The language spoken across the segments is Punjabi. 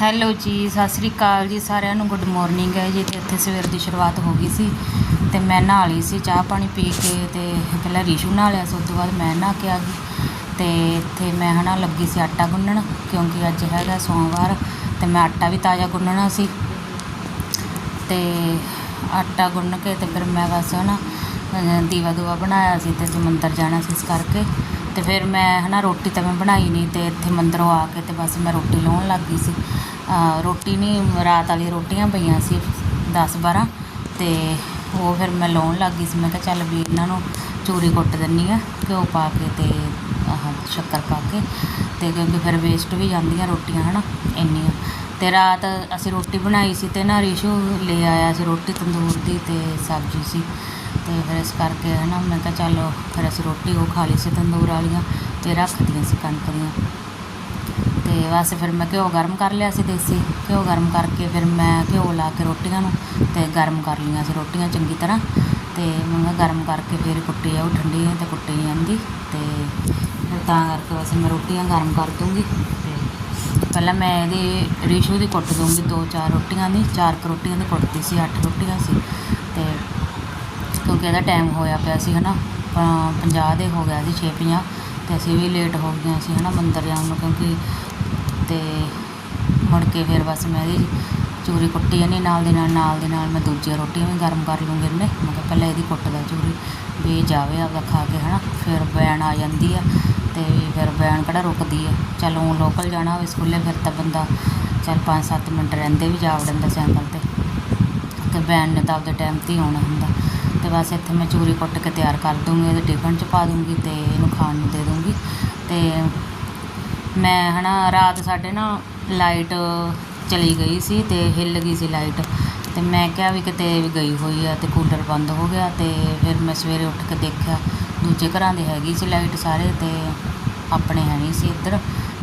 ਹੈਲੋ ਜੀ, ਸਤਿ ਸ੍ਰੀ ਅਕਾਲ ਜੀ ਸਾਰਿਆਂ ਨੂੰ ਗੁੱਡ ਮਾਰਨਿੰਗ ਹੈ ਜੀ। ਤੇ ਇੱਥੇ ਸਵੇਰ ਦੀ ਸ਼ੁਰੂਆਤ ਹੋ ਗਈ ਸੀ ਤੇ ਮੈਂ ਨਹਾ ਲਈ ਸੀ, ਚਾਹ ਪਾਣੀ ਪੀ ਕੇ ਤੇ ਪਹਿਲਾਂ ਰੀਸ਼ੂ ਨਹਾ ਲਿਆ ਸੀ, ਉਸ ਤੋਂ ਬਾਅਦ ਮੈਂ ਨਹਾ ਕੇ ਆ ਗਈ। ਤੇ ਇੱਥੇ ਮੈਂ ਹਨਾ ਲੱਗੀ ਸੀ ਆਟਾ ਗੁੰਨਣ, ਕਿਉਂਕਿ ਅੱਜ ਹੈਗਾ ਸੋਮਵਾਰ ਤੇ ਮੈਂ ਆਟਾ ਵੀ ਤਾਜ਼ਾ ਗੁੰਨਣਾ ਸੀ। ਤੇ ਆਟਾ ਗੁੰਨ ਕੇ ਤੇ ਫਿਰ ਮੈਂ ਬਸ ਹਨਾ, ਅਹ ਦੀਵਾ ਦੂਆ ਬਣਾਇਆ ਸੀ ਤੇ ਸਮੁੰਦਰ ਜਾਣਾ ਸੀ ਇਸ ਕਰਕੇ। ਤੇ ਫਿਰ ਮੈਂ ਹਨਾ ਰੋਟੀ ਤਾਂ ਮੈਂ ਬਣਾਈ ਨਹੀਂ ਤੇ ਇੱਥੇ ਮੰਦਰੋਂ ਆ ਕੇ ਤੇ ਬਸ ਮੈਂ ਰੋਟੀ ਲਾਉਣ ਲੱਗ ਗਈ ਸੀ। ਰੋਟੀ ਨਹੀਂ, ਰਾਤ ਵਾਲੀ ਰੋਟੀਆਂ ਪਈਆਂ ਸੀ 10 12 ਤੇ ਉਹ ਫਿਰ ਮੈਂ ਲਾਉਣ ਲੱਗ ਗਈ ਸੀ। ਮੈਂ ਕਿਹਾ ਚੱਲ ਵੀ ਇਹਨਾਂ ਨੂੰ ਚੂਰੀ ਕੁੱਟ ਦਿੰਨੀ ਆ, ਘਿਓ ਪਾ ਕੇ ਤੇ ਆਹ ਸ਼ੱਕਰ ਪਾ ਕੇ ਤੇ ਕਿਉਂਕਿ ਫਿਰ ਵੇਸਟ ਵੀ ਜਾਂਦੀਆਂ ਰੋਟੀਆਂ ਹਨਾ ਇੰਨੀਆਂ। ਤੇ ਰਾਤ ਅਸੀਂ ਰੋਟੀ ਬਣਾਈ ਸੀ ਤੇ ਨਾ ਰਿਸ਼ੂ ਲੈ ਆਇਆ ਸੀ, ਰੋਟੀ ਤੰਦੂਰ ਦੀ ਤੇ ਸਬਜ਼ੀ ਸੀ। ਤੇ ਫਿਰ ਇਸ ਕਰਕੇ, ਹਨਾ, ਮੈਂ ਕਿਹਾ ਚੱਲ ਫਿਰ ਅਸੀਂ ਰੋਟੀ ਉਹ ਖਾ ਲਈ ਸੀ, ਤੰਦੂਰ ਵਾਲੀਆਂ, ਤੇ ਰੱਖਦੀਆਂ ਸੀ ਕਣਕ ਦੀਆਂ। ਤੇ ਬਸ ਫਿਰ ਮੈਂ ਘਿਓ ਗਰਮ ਕਰ ਲਿਆ ਸੀ ਦੇਸੀ, ਘਿਓ ਗਰਮ ਕਰਕੇ ਫਿਰ ਮੈਂ ਘਿਓ ਲਾ ਕੇ ਰੋਟੀਆਂ ਨੂੰ ਤੇ ਗਰਮ ਕਰ ਲਈਆਂ ਸੀ ਰੋਟੀਆਂ ਚੰਗੀ ਤਰ੍ਹਾਂ। ਤੇ ਮੈਂ ਕਿਹਾ ਗਰਮ ਕਰਕੇ ਫਿਰ ਕੁੱਟੀ ਜਾਊ ਠੰਡੀ ਤੇ ਕੁੱਟੀ ਜਾਂਦੀ ਤੇ ਫਿਰ ਤਾਂ ਕਰਕੇ ਬਸ ਮੈਂ ਰੋਟੀਆਂ ਗਰਮ ਕਰ ਦੂੰਗੀ। ਤੇ ਪਹਿਲਾਂ ਮੈਂ ਇਹਦੀ ਰੀਸ਼ੂ ਦੀ ਕੁੱਟ ਦੂੰਗੀ, ਦੋ ਚਾਰ ਰੋਟੀਆਂ ਦੀ, ਚਾਰ ਕੁ ਰੋਟੀਆਂ ਦੀ ਕੁੱਟਦੀ ਸੀ, ਅੱਠ ਰੋਟੀਆਂ ਸੀ। ਤੇ ਕਿਉਂਕਿ ਇਹਦਾ ਟਾਈਮ ਹੋਇਆ ਪਿਆ ਸੀ, ਹਨਾ? 50 ਦੇ ਹੋ ਗਿਆ ਸੀ, ਛੇ ਪੰਜਾਹ, ਤੇ ਅਸੀਂ ਵੀ ਲੇਟ ਹੋ ਗਈਆਂ ਸੀ ਹਨਾ, ਮੰਦਰ ਜਾਣ ਨੂੰ, ਕਿਉਂਕਿ ਤੇ ਮੁੜ ਕੇ ਫਿਰ ਬਸ ਮੈਂ ਇਹਦੀ ਚੂਰੀ ਕੁੱਟੀ ਜਾਂਦੀ ਨਾਲ ਦੇ ਨਾਲ ਨਾਲ ਦੇ ਨਾਲ ਮੈਂ ਦੂਜੀਆਂ ਰੋਟੀਆਂ ਵੀ ਗਰਮ ਕਰ ਲੂੰਗੀ ਇਹਨੇ ਮੈਂ ਕਿਹਾ ਪਹਿਲਾਂ ਇਹਦੀ ਕੁੱਟਦਾ ਚੂਰੀ, ਵੀ ਜਾਵੇ ਆਪਦਾ ਖਾ ਕੇ, ਹਨਾ? ਫਿਰ ਬੈਣ ਆ ਜਾਂਦੀ ਆ, ਤੇ ਫਿਰ ਬੈਣ ਕਿਹੜਾ ਰੁਕਦੀ ਆ? ਚੱਲ ਉਹ ਲੋਕਲ ਜਾਣਾ ਹੋਵੇ ਸਕੂਲੇ, ਫਿਰ ਤਾਂ ਬੰਦਾ ਚੱਲ 5-7 ਮਿੰਟ ਰਹਿੰਦੇ ਵੀ ਜਾ ਵੜਦਾ ਸਾਈਕਲ ਤੇ। ਤੇ ਬੈਣ ਨੇ ਤਾਂ ਆਪਦੇ ਟਾਈਮ ਤੇ ਹੀ ਆਉਣਾ ਹੁੰਦਾ। ਤੇ ਬਸ ਇੱਥੇ ਮੈਂ ਚੂਰੀ ਕੁੱਟ ਕੇ ਤਿਆਰ ਕਰ ਦੂੰਗੀ ਇਹਦੇ ਟਿਫਨ 'ਚ ਪਾ ਦੂੰਗੀ ਤੇ ਇਹਨੂੰ ਖਾਣ ਨੂੰ ਦੇ ਦੂੰਗੀ। ਤੇ ਮੈਂ ਹਨਾ ਰਾਤ ਸਾਡੇ ਨਾ ਲਾਈਟ ਚਲੀ ਗਈ ਸੀ ਤੇ ਹਿੱਲ ਗਈ ਸੀ ਲਾਈਟ। ਤੇ ਮੈਂ ਕਿਹਾ ਵੀ ਕਿਤੇ ਵੀ ਗਈ ਹੋਈ ਆ ਤੇ ਕੂਲਰ ਬੰਦ ਹੋ ਗਿਆ ਤੇ ਫਿਰ ਮੈਂ ਸਵੇਰੇ ਉੱਠ ਕੇ ਦੇਖਿਆ ਦੂਜੇ ਘਰਾਂ ਦੇ ਹੈਗੀ ਸੀ ਲਾਈਟ ਸਾਰੇ ਤੇ ਆਪਣੇ ਹੈ ਨਹੀਂ ਸੀ ਇੱਧਰ।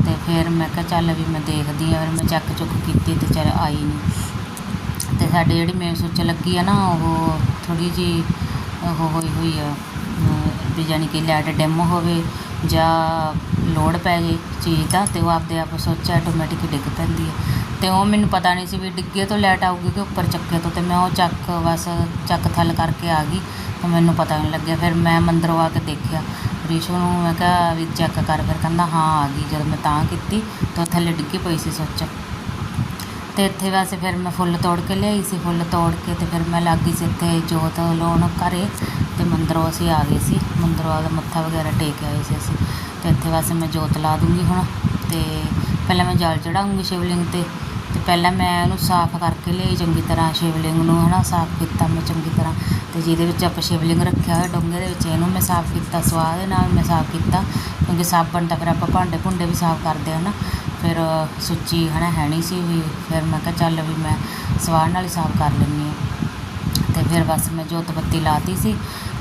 ਤੇ ਫਿਰ ਮੈਂ ਕਿਹਾ ਚੱਲ ਵੀ ਮੈਂ ਦੇਖਦੀ ਆ, ਫਿਰ ਮੈਂ ਚੱਕ ਚੁੱਕ ਕੀਤੀ ਤੇ ਚੱਲ ਆਈ ਨਹੀਂ ਅਤੇ ਸਾਡੀ ਜਿਹੜੀ ਮੇਨ ਸੁੱਚ ਲੱਗੀ ਆ ਨਾ, ਉਹ ਥੋੜ੍ਹੀ ਜਿਹੀ, ਉਹ ਹੋਈ ਹੋਈ ਆ ਵੀ ਜਾਣੀ ਕਿ ਲਾਈਟ ਡਿਮ ਹੋਵੇ ਜਾਂ ਲੋਡ ਪੈ ਜੇ ਚੀਜ਼ ਦਾ ਅਤੇ ਉਹ ਆਪਦੇ ਆਪ ਸੁੱਚ ਆਟੋਮੈਟਿਕ ਡਿੱਗ ਪੈਂਦੀ ਹੈ ਅਤੇ ਉਹ ਮੈਨੂੰ ਪਤਾ ਨਹੀਂ ਸੀ ਵੀ ਡਿੱਗੇ ਤੋਂ ਲਾਈਟ ਆਊਗੀ ਕਿ ਉੱਪਰ ਚੱਕੇ ਤੋਂ ਅਤੇ ਮੈਂ ਉਹ ਚੱਕ ਬਸ ਚੱਕ ਥੱਲ ਕਰਕੇ ਆ ਗਈ, ਤਾਂ ਮੈਨੂੰ ਪਤਾ ਨਹੀਂ ਲੱਗਿਆ। ਫਿਰ ਮੈਂ ਮੰਦਰੋਂ ਆ ਕੇ ਦੇਖਿਆ, ਰਿਸ਼ੂ ਨੂੰ ਮੈਂ ਕਿਹਾ ਵੀ ਚੈੱਕ ਕਰ, ਫਿਰ ਕਹਿੰਦਾ ਹਾਂ, ਆ ਗਈ। ਜਦੋਂ ਮੈਂ ਤਾਂ ਕੀਤੀ, ਤਾਂ ਥੱਲੇ ਡਿੱਗੀ ਪਈ ਸੀ ਸੁੱਚ। ਤੇ ਇੱਥੇ ਵੈਸੇ ਫਿਰ ਮੈਂ ਫੁੱਲ ਤੋੜ ਕੇ ਲਿਆਈ ਸੀ, ਫੁੱਲ ਤੋੜ ਕੇ ਤੇ ਫਿਰ ਮੈਂ ਲੱਗ ਸੀ ਇੱਥੇ ਜੋਤ ਲਾਉਣ ਘਰੇ ਤੇ ਮੰਦਰੋਂ ਅਸੀਂ ਆ ਗਏ ਸੀ, ਮੰਦਰੋਂ ਆ ਕੇ ਮੱਥਾ ਵਗੈਰਾ ਟੇਕ ਆਏ ਸੀ ਅਸੀਂ। ਤੇ ਇੱਥੇ ਵੈਸੇ ਮੈਂ ਜੋਤ ਲਾ ਦੂੰਗੀ ਹੁਣ ਤੇ ਪਹਿਲਾਂ ਮੈਂ ਜਲ ਚੜਾਉਂਗੀ ਸ਼ਿਵਲਿੰਗ ਤੇ ਤੇ ਪਹਿਲਾਂ ਮੈਂ ਉਹਨੂੰ ਸਾਫ਼ ਕਰਕੇ ਲਿਆਈ ਚੰਗੀ ਤਰ੍ਹਾਂ ਸ਼ਿਵਲਿੰਗ ਨੂੰ, ਹਨਾ, ਸਾਫ਼ ਕੀਤਾ ਮੈਂ ਚੰਗੀ ਤਰ੍ਹਾਂ। ਤੇ ਜਿਹਦੇ ਵਿੱਚ ਆਪਾਂ ਸ਼ਿਵਲਿੰਗ ਰੱਖਿਆ ਹੋਇਆ ਡੋਂਗੇ ਦੇ ਵਿੱਚ ਇਹਨੂੰ ਮੈਂ ਸਾਫ਼ ਕੀਤਾ, ਸਵਾਹ ਦੇ ਨਾਲ ਮੈਂ ਸਾਫ਼ ਕੀਤਾ, ਕਿਉਂਕਿ ਸਾਬਣ ਤਾਂ ਫਿਰ ਆਪਾਂ ਭਾਂਡੇ ਭੁੰਡੇ ਵੀ ਸਾਫ਼ ਕਰਦੇ ਹਾਂ ਨਾ ਫਿਰ ਸੁੱਚੀ ਹਨਾ, ਹੈ ਨਹੀਂ ਸੀ ਵੀ, ਫਿਰ ਮੈਂ ਕਿਹਾ ਚੱਲ ਵੀ ਮੈਂ ਸਵਾਹ ਨਾਲ ਹੀ ਸਾਫ਼ ਕਰ ਲੈਂਦੀ ਹਾਂ। ਤੇ ਫਿਰ ਬਸ ਮੈਂ ਜੋਤ ਬੱਤੀ ਲਾਤੀ ਸੀ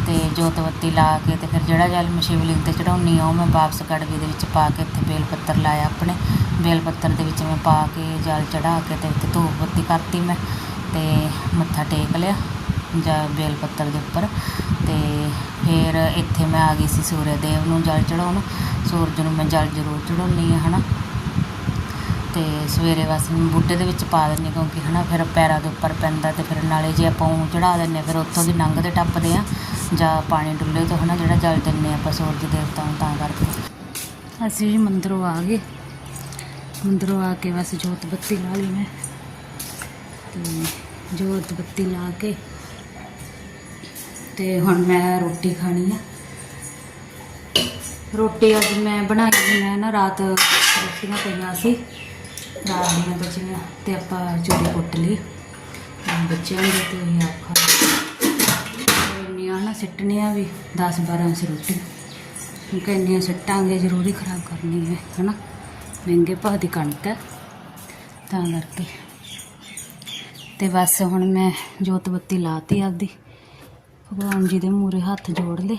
ਤੇ ਜੋਤ ਬੱਤੀ ਲਾ ਕੇ ਤੇ ਫਿਰ ਜਿਹੜਾ ਜਲ ਮੈਂ ਸ਼ਿਵਲਿੰਗ ਤੇ ਚੜਾਉਣੀ ਆ ਉਹ ਮੈਂ ਵਾਪਸ ਕੜਵੀ ਦੇ ਵਿੱਚ ਪਾ ਕੇ ਇੱਥੇ ਬੇਲ ਪੱਤਰ ਲਾਇਆ ਆਪਣੇ। ਬੇਲ ਪੱਤਰ ਦੇ ਵਿੱਚ ਮੈਂ ਪਾ ਕੇ ਜਲ ਚੜਾ ਕੇ ਤੇ ਉੱਤੇ ਧੂਪ ਬੱਤੀ ਕਰਤੀ ਮੈਂ ਤੇ ਮੱਥਾ ਟੇਕ ਲਿਆ ਜਾਂ ਬੇਲ ਪੱਤਰ ਦੇ ਉੱਪਰ। ਤੇ ਫਿਰ ਇੱਥੇ ਮੈਂ ਆ ਗਈ ਸੀ ਸੂਰਜ ਦੇਵ ਨੂੰ ਜਲ ਚੜਾਉਣ ਸੂਰਜ ਨੂੰ ਮੈਂ ਜਲ ਜ਼ਰੂਰ ਚੜਾਉਣੀ ਹੈ, ਹਨਾ। ਤੇ ਸਵੇਰੇ ਬਸ ਮੈਂ ਬੁੱਢੇ ਦੇ ਵਿੱਚ ਪਾ ਦਿੰਦੀ ਕਿਉਂਕਿ ਹੈ ਨਾ ਫਿਰ ਪੈਰਾਂ ਦੇ ਉੱਪਰ ਪੈਂਦਾ ਅਤੇ ਫਿਰ ਨਾਲੇ ਜੇ ਆਪਾਂ ਊਂ ਚੜ੍ਹਾ ਦਿੰਦੇ ਹਾਂ, ਫਿਰ ਉੱਥੋਂ ਦੀ ਲੰਘਦੇ ਟੱਪਦੇ ਹਾਂ ਜਾਂ ਪਾਣੀ ਡੁੱਲੇ ਤੋਂ ਨਾ ਜਿਹੜਾ ਜਲ ਦਿੰਦੇ ਹਾਂ ਆਪਾਂ ਸੂਰਜ ਦੇਵਤਾ ਨੂੰ ਤਾਂ ਕਰਕੇ। ਅਸੀਂ ਜੀ ਮੰਦਰੋਂ ਆ ਗਏ। ਮੰਦਰੋਂ ਆ ਕੇ ਬਸ ਜੋਤ ਬੱਤੀ ਲਾ ਲਈ ਮੈਂ। ਤੇ ਜੋਤ ਬੱਤੀ ਲਾ ਕੇ ਤੇ ਹੁਣ ਮੈਂ ਰੋਟੀ ਖਾਣੀ ਆ। ਰੋਟੀ ਅੱਜ ਮੈਂ ਬਣਾਈ ਮੈਂ ਨਾ ਰਾਤ ਰੋਟੀਆਂ ਪਈਆਂ ਸੀ। ਰਾਤ ਦੀਆਂ ਬਚੀਆਂ ਤੇ ਆਪਾਂ ਚੂਰੀ ਕੁੱਟ ਲਈ। ਬੱਚਿਆਂ ਦੇ ਤੇ ਅਸੀਂ ਆਪ ਖਾ ਲਈ ਇੰਨੀਆਂ ਨਾ ਸਿੱਟਣੀਆਂ ਵੀ 10 12 ਸੀ ਰੋਟੀ। ਕਿਉਂਕਿ ਇੰਨੀਆਂ ਸਿੱਟਾਂਗੇ ਜ਼ਰੂਰੀ ਖਰਾਬ ਕਰਨੀ ਹੈ, ਹਨਾ? ਮਹਿੰਗੇ ਭਾਅ ਦੀ ਕਣਕ ਹੈ, ਤਾਂ ਕਰਕੇ। ਤੇ ਬਸ ਹੁਣ ਮੈਂ ਜੋਤ ਬੱਤੀ ਲਾਤੀ ਆਪਦੀ। ਭਗਵਾਨ ਜੀ ਦੇ ਮੂਰੇ ਹੱਥ ਜੋੜ ਲਏ।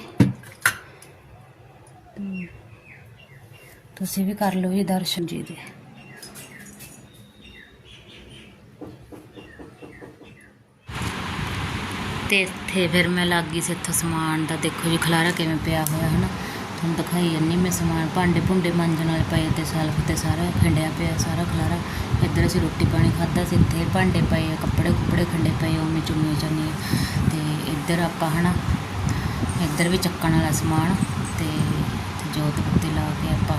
ਤੁਸੀਂ ਵੀ ਕਰ ਲਓ ਜੀ ਦਰਸ਼ਨ ਜੀ ਦੇ। ਤੇ ਇੱਥੇ ਫਿਰ ਮੈਂ ਲੱਗ ਗਈ ਸੀ ਇੱਥੋਂ ਸਮਾਨ ਦਾ। ਦੇਖੋ ਜੀ, ਖਲਾਰਾ ਕਿਵੇਂ ਪਿਆ ਹੋਇਆ, ਹਨਾ? ਤੁਹਾਨੂੰ ਦਿਖਾਈ ਜਾਂਦੀ ਮੈਂ ਸਮਾਨ। ਭਾਂਡੇ ਭੁੰਡੇ ਮਾਂਜਣ ਵਾਲੇ ਪਏ ਤੇ ਸੈਲਫ ਤੇ ਸਾਰਾ ਖੰਡਿਆ ਪਿਆ, ਸਾਰਾ ਖਲਾਰਾ। ਇੱਧਰ ਅਸੀਂ ਰੋਟੀ ਪਾਣੀ ਖਾਧਾ ਸੀ, ਇੱਥੇ ਭਾਂਡੇ ਪਏ ਆ, ਕੱਪੜੇ ਕੁੱਪੜੇ ਖੰਡੇ ਪਏ ਉਵੇਂ ਚੁੰਨੀ ਚਾਨੀਆਂ। ਤੇ ਇੱਧਰ ਆਪਾਂ, ਹਨਾ, ਇੱਧਰ ਵੀ ਚੱਕਣ ਵਾਲਾ ਸਮਾਨ ਤੇ ਜੋਤ ਬੱਤੀ ਲਾ ਕੇ ਆਪਾਂ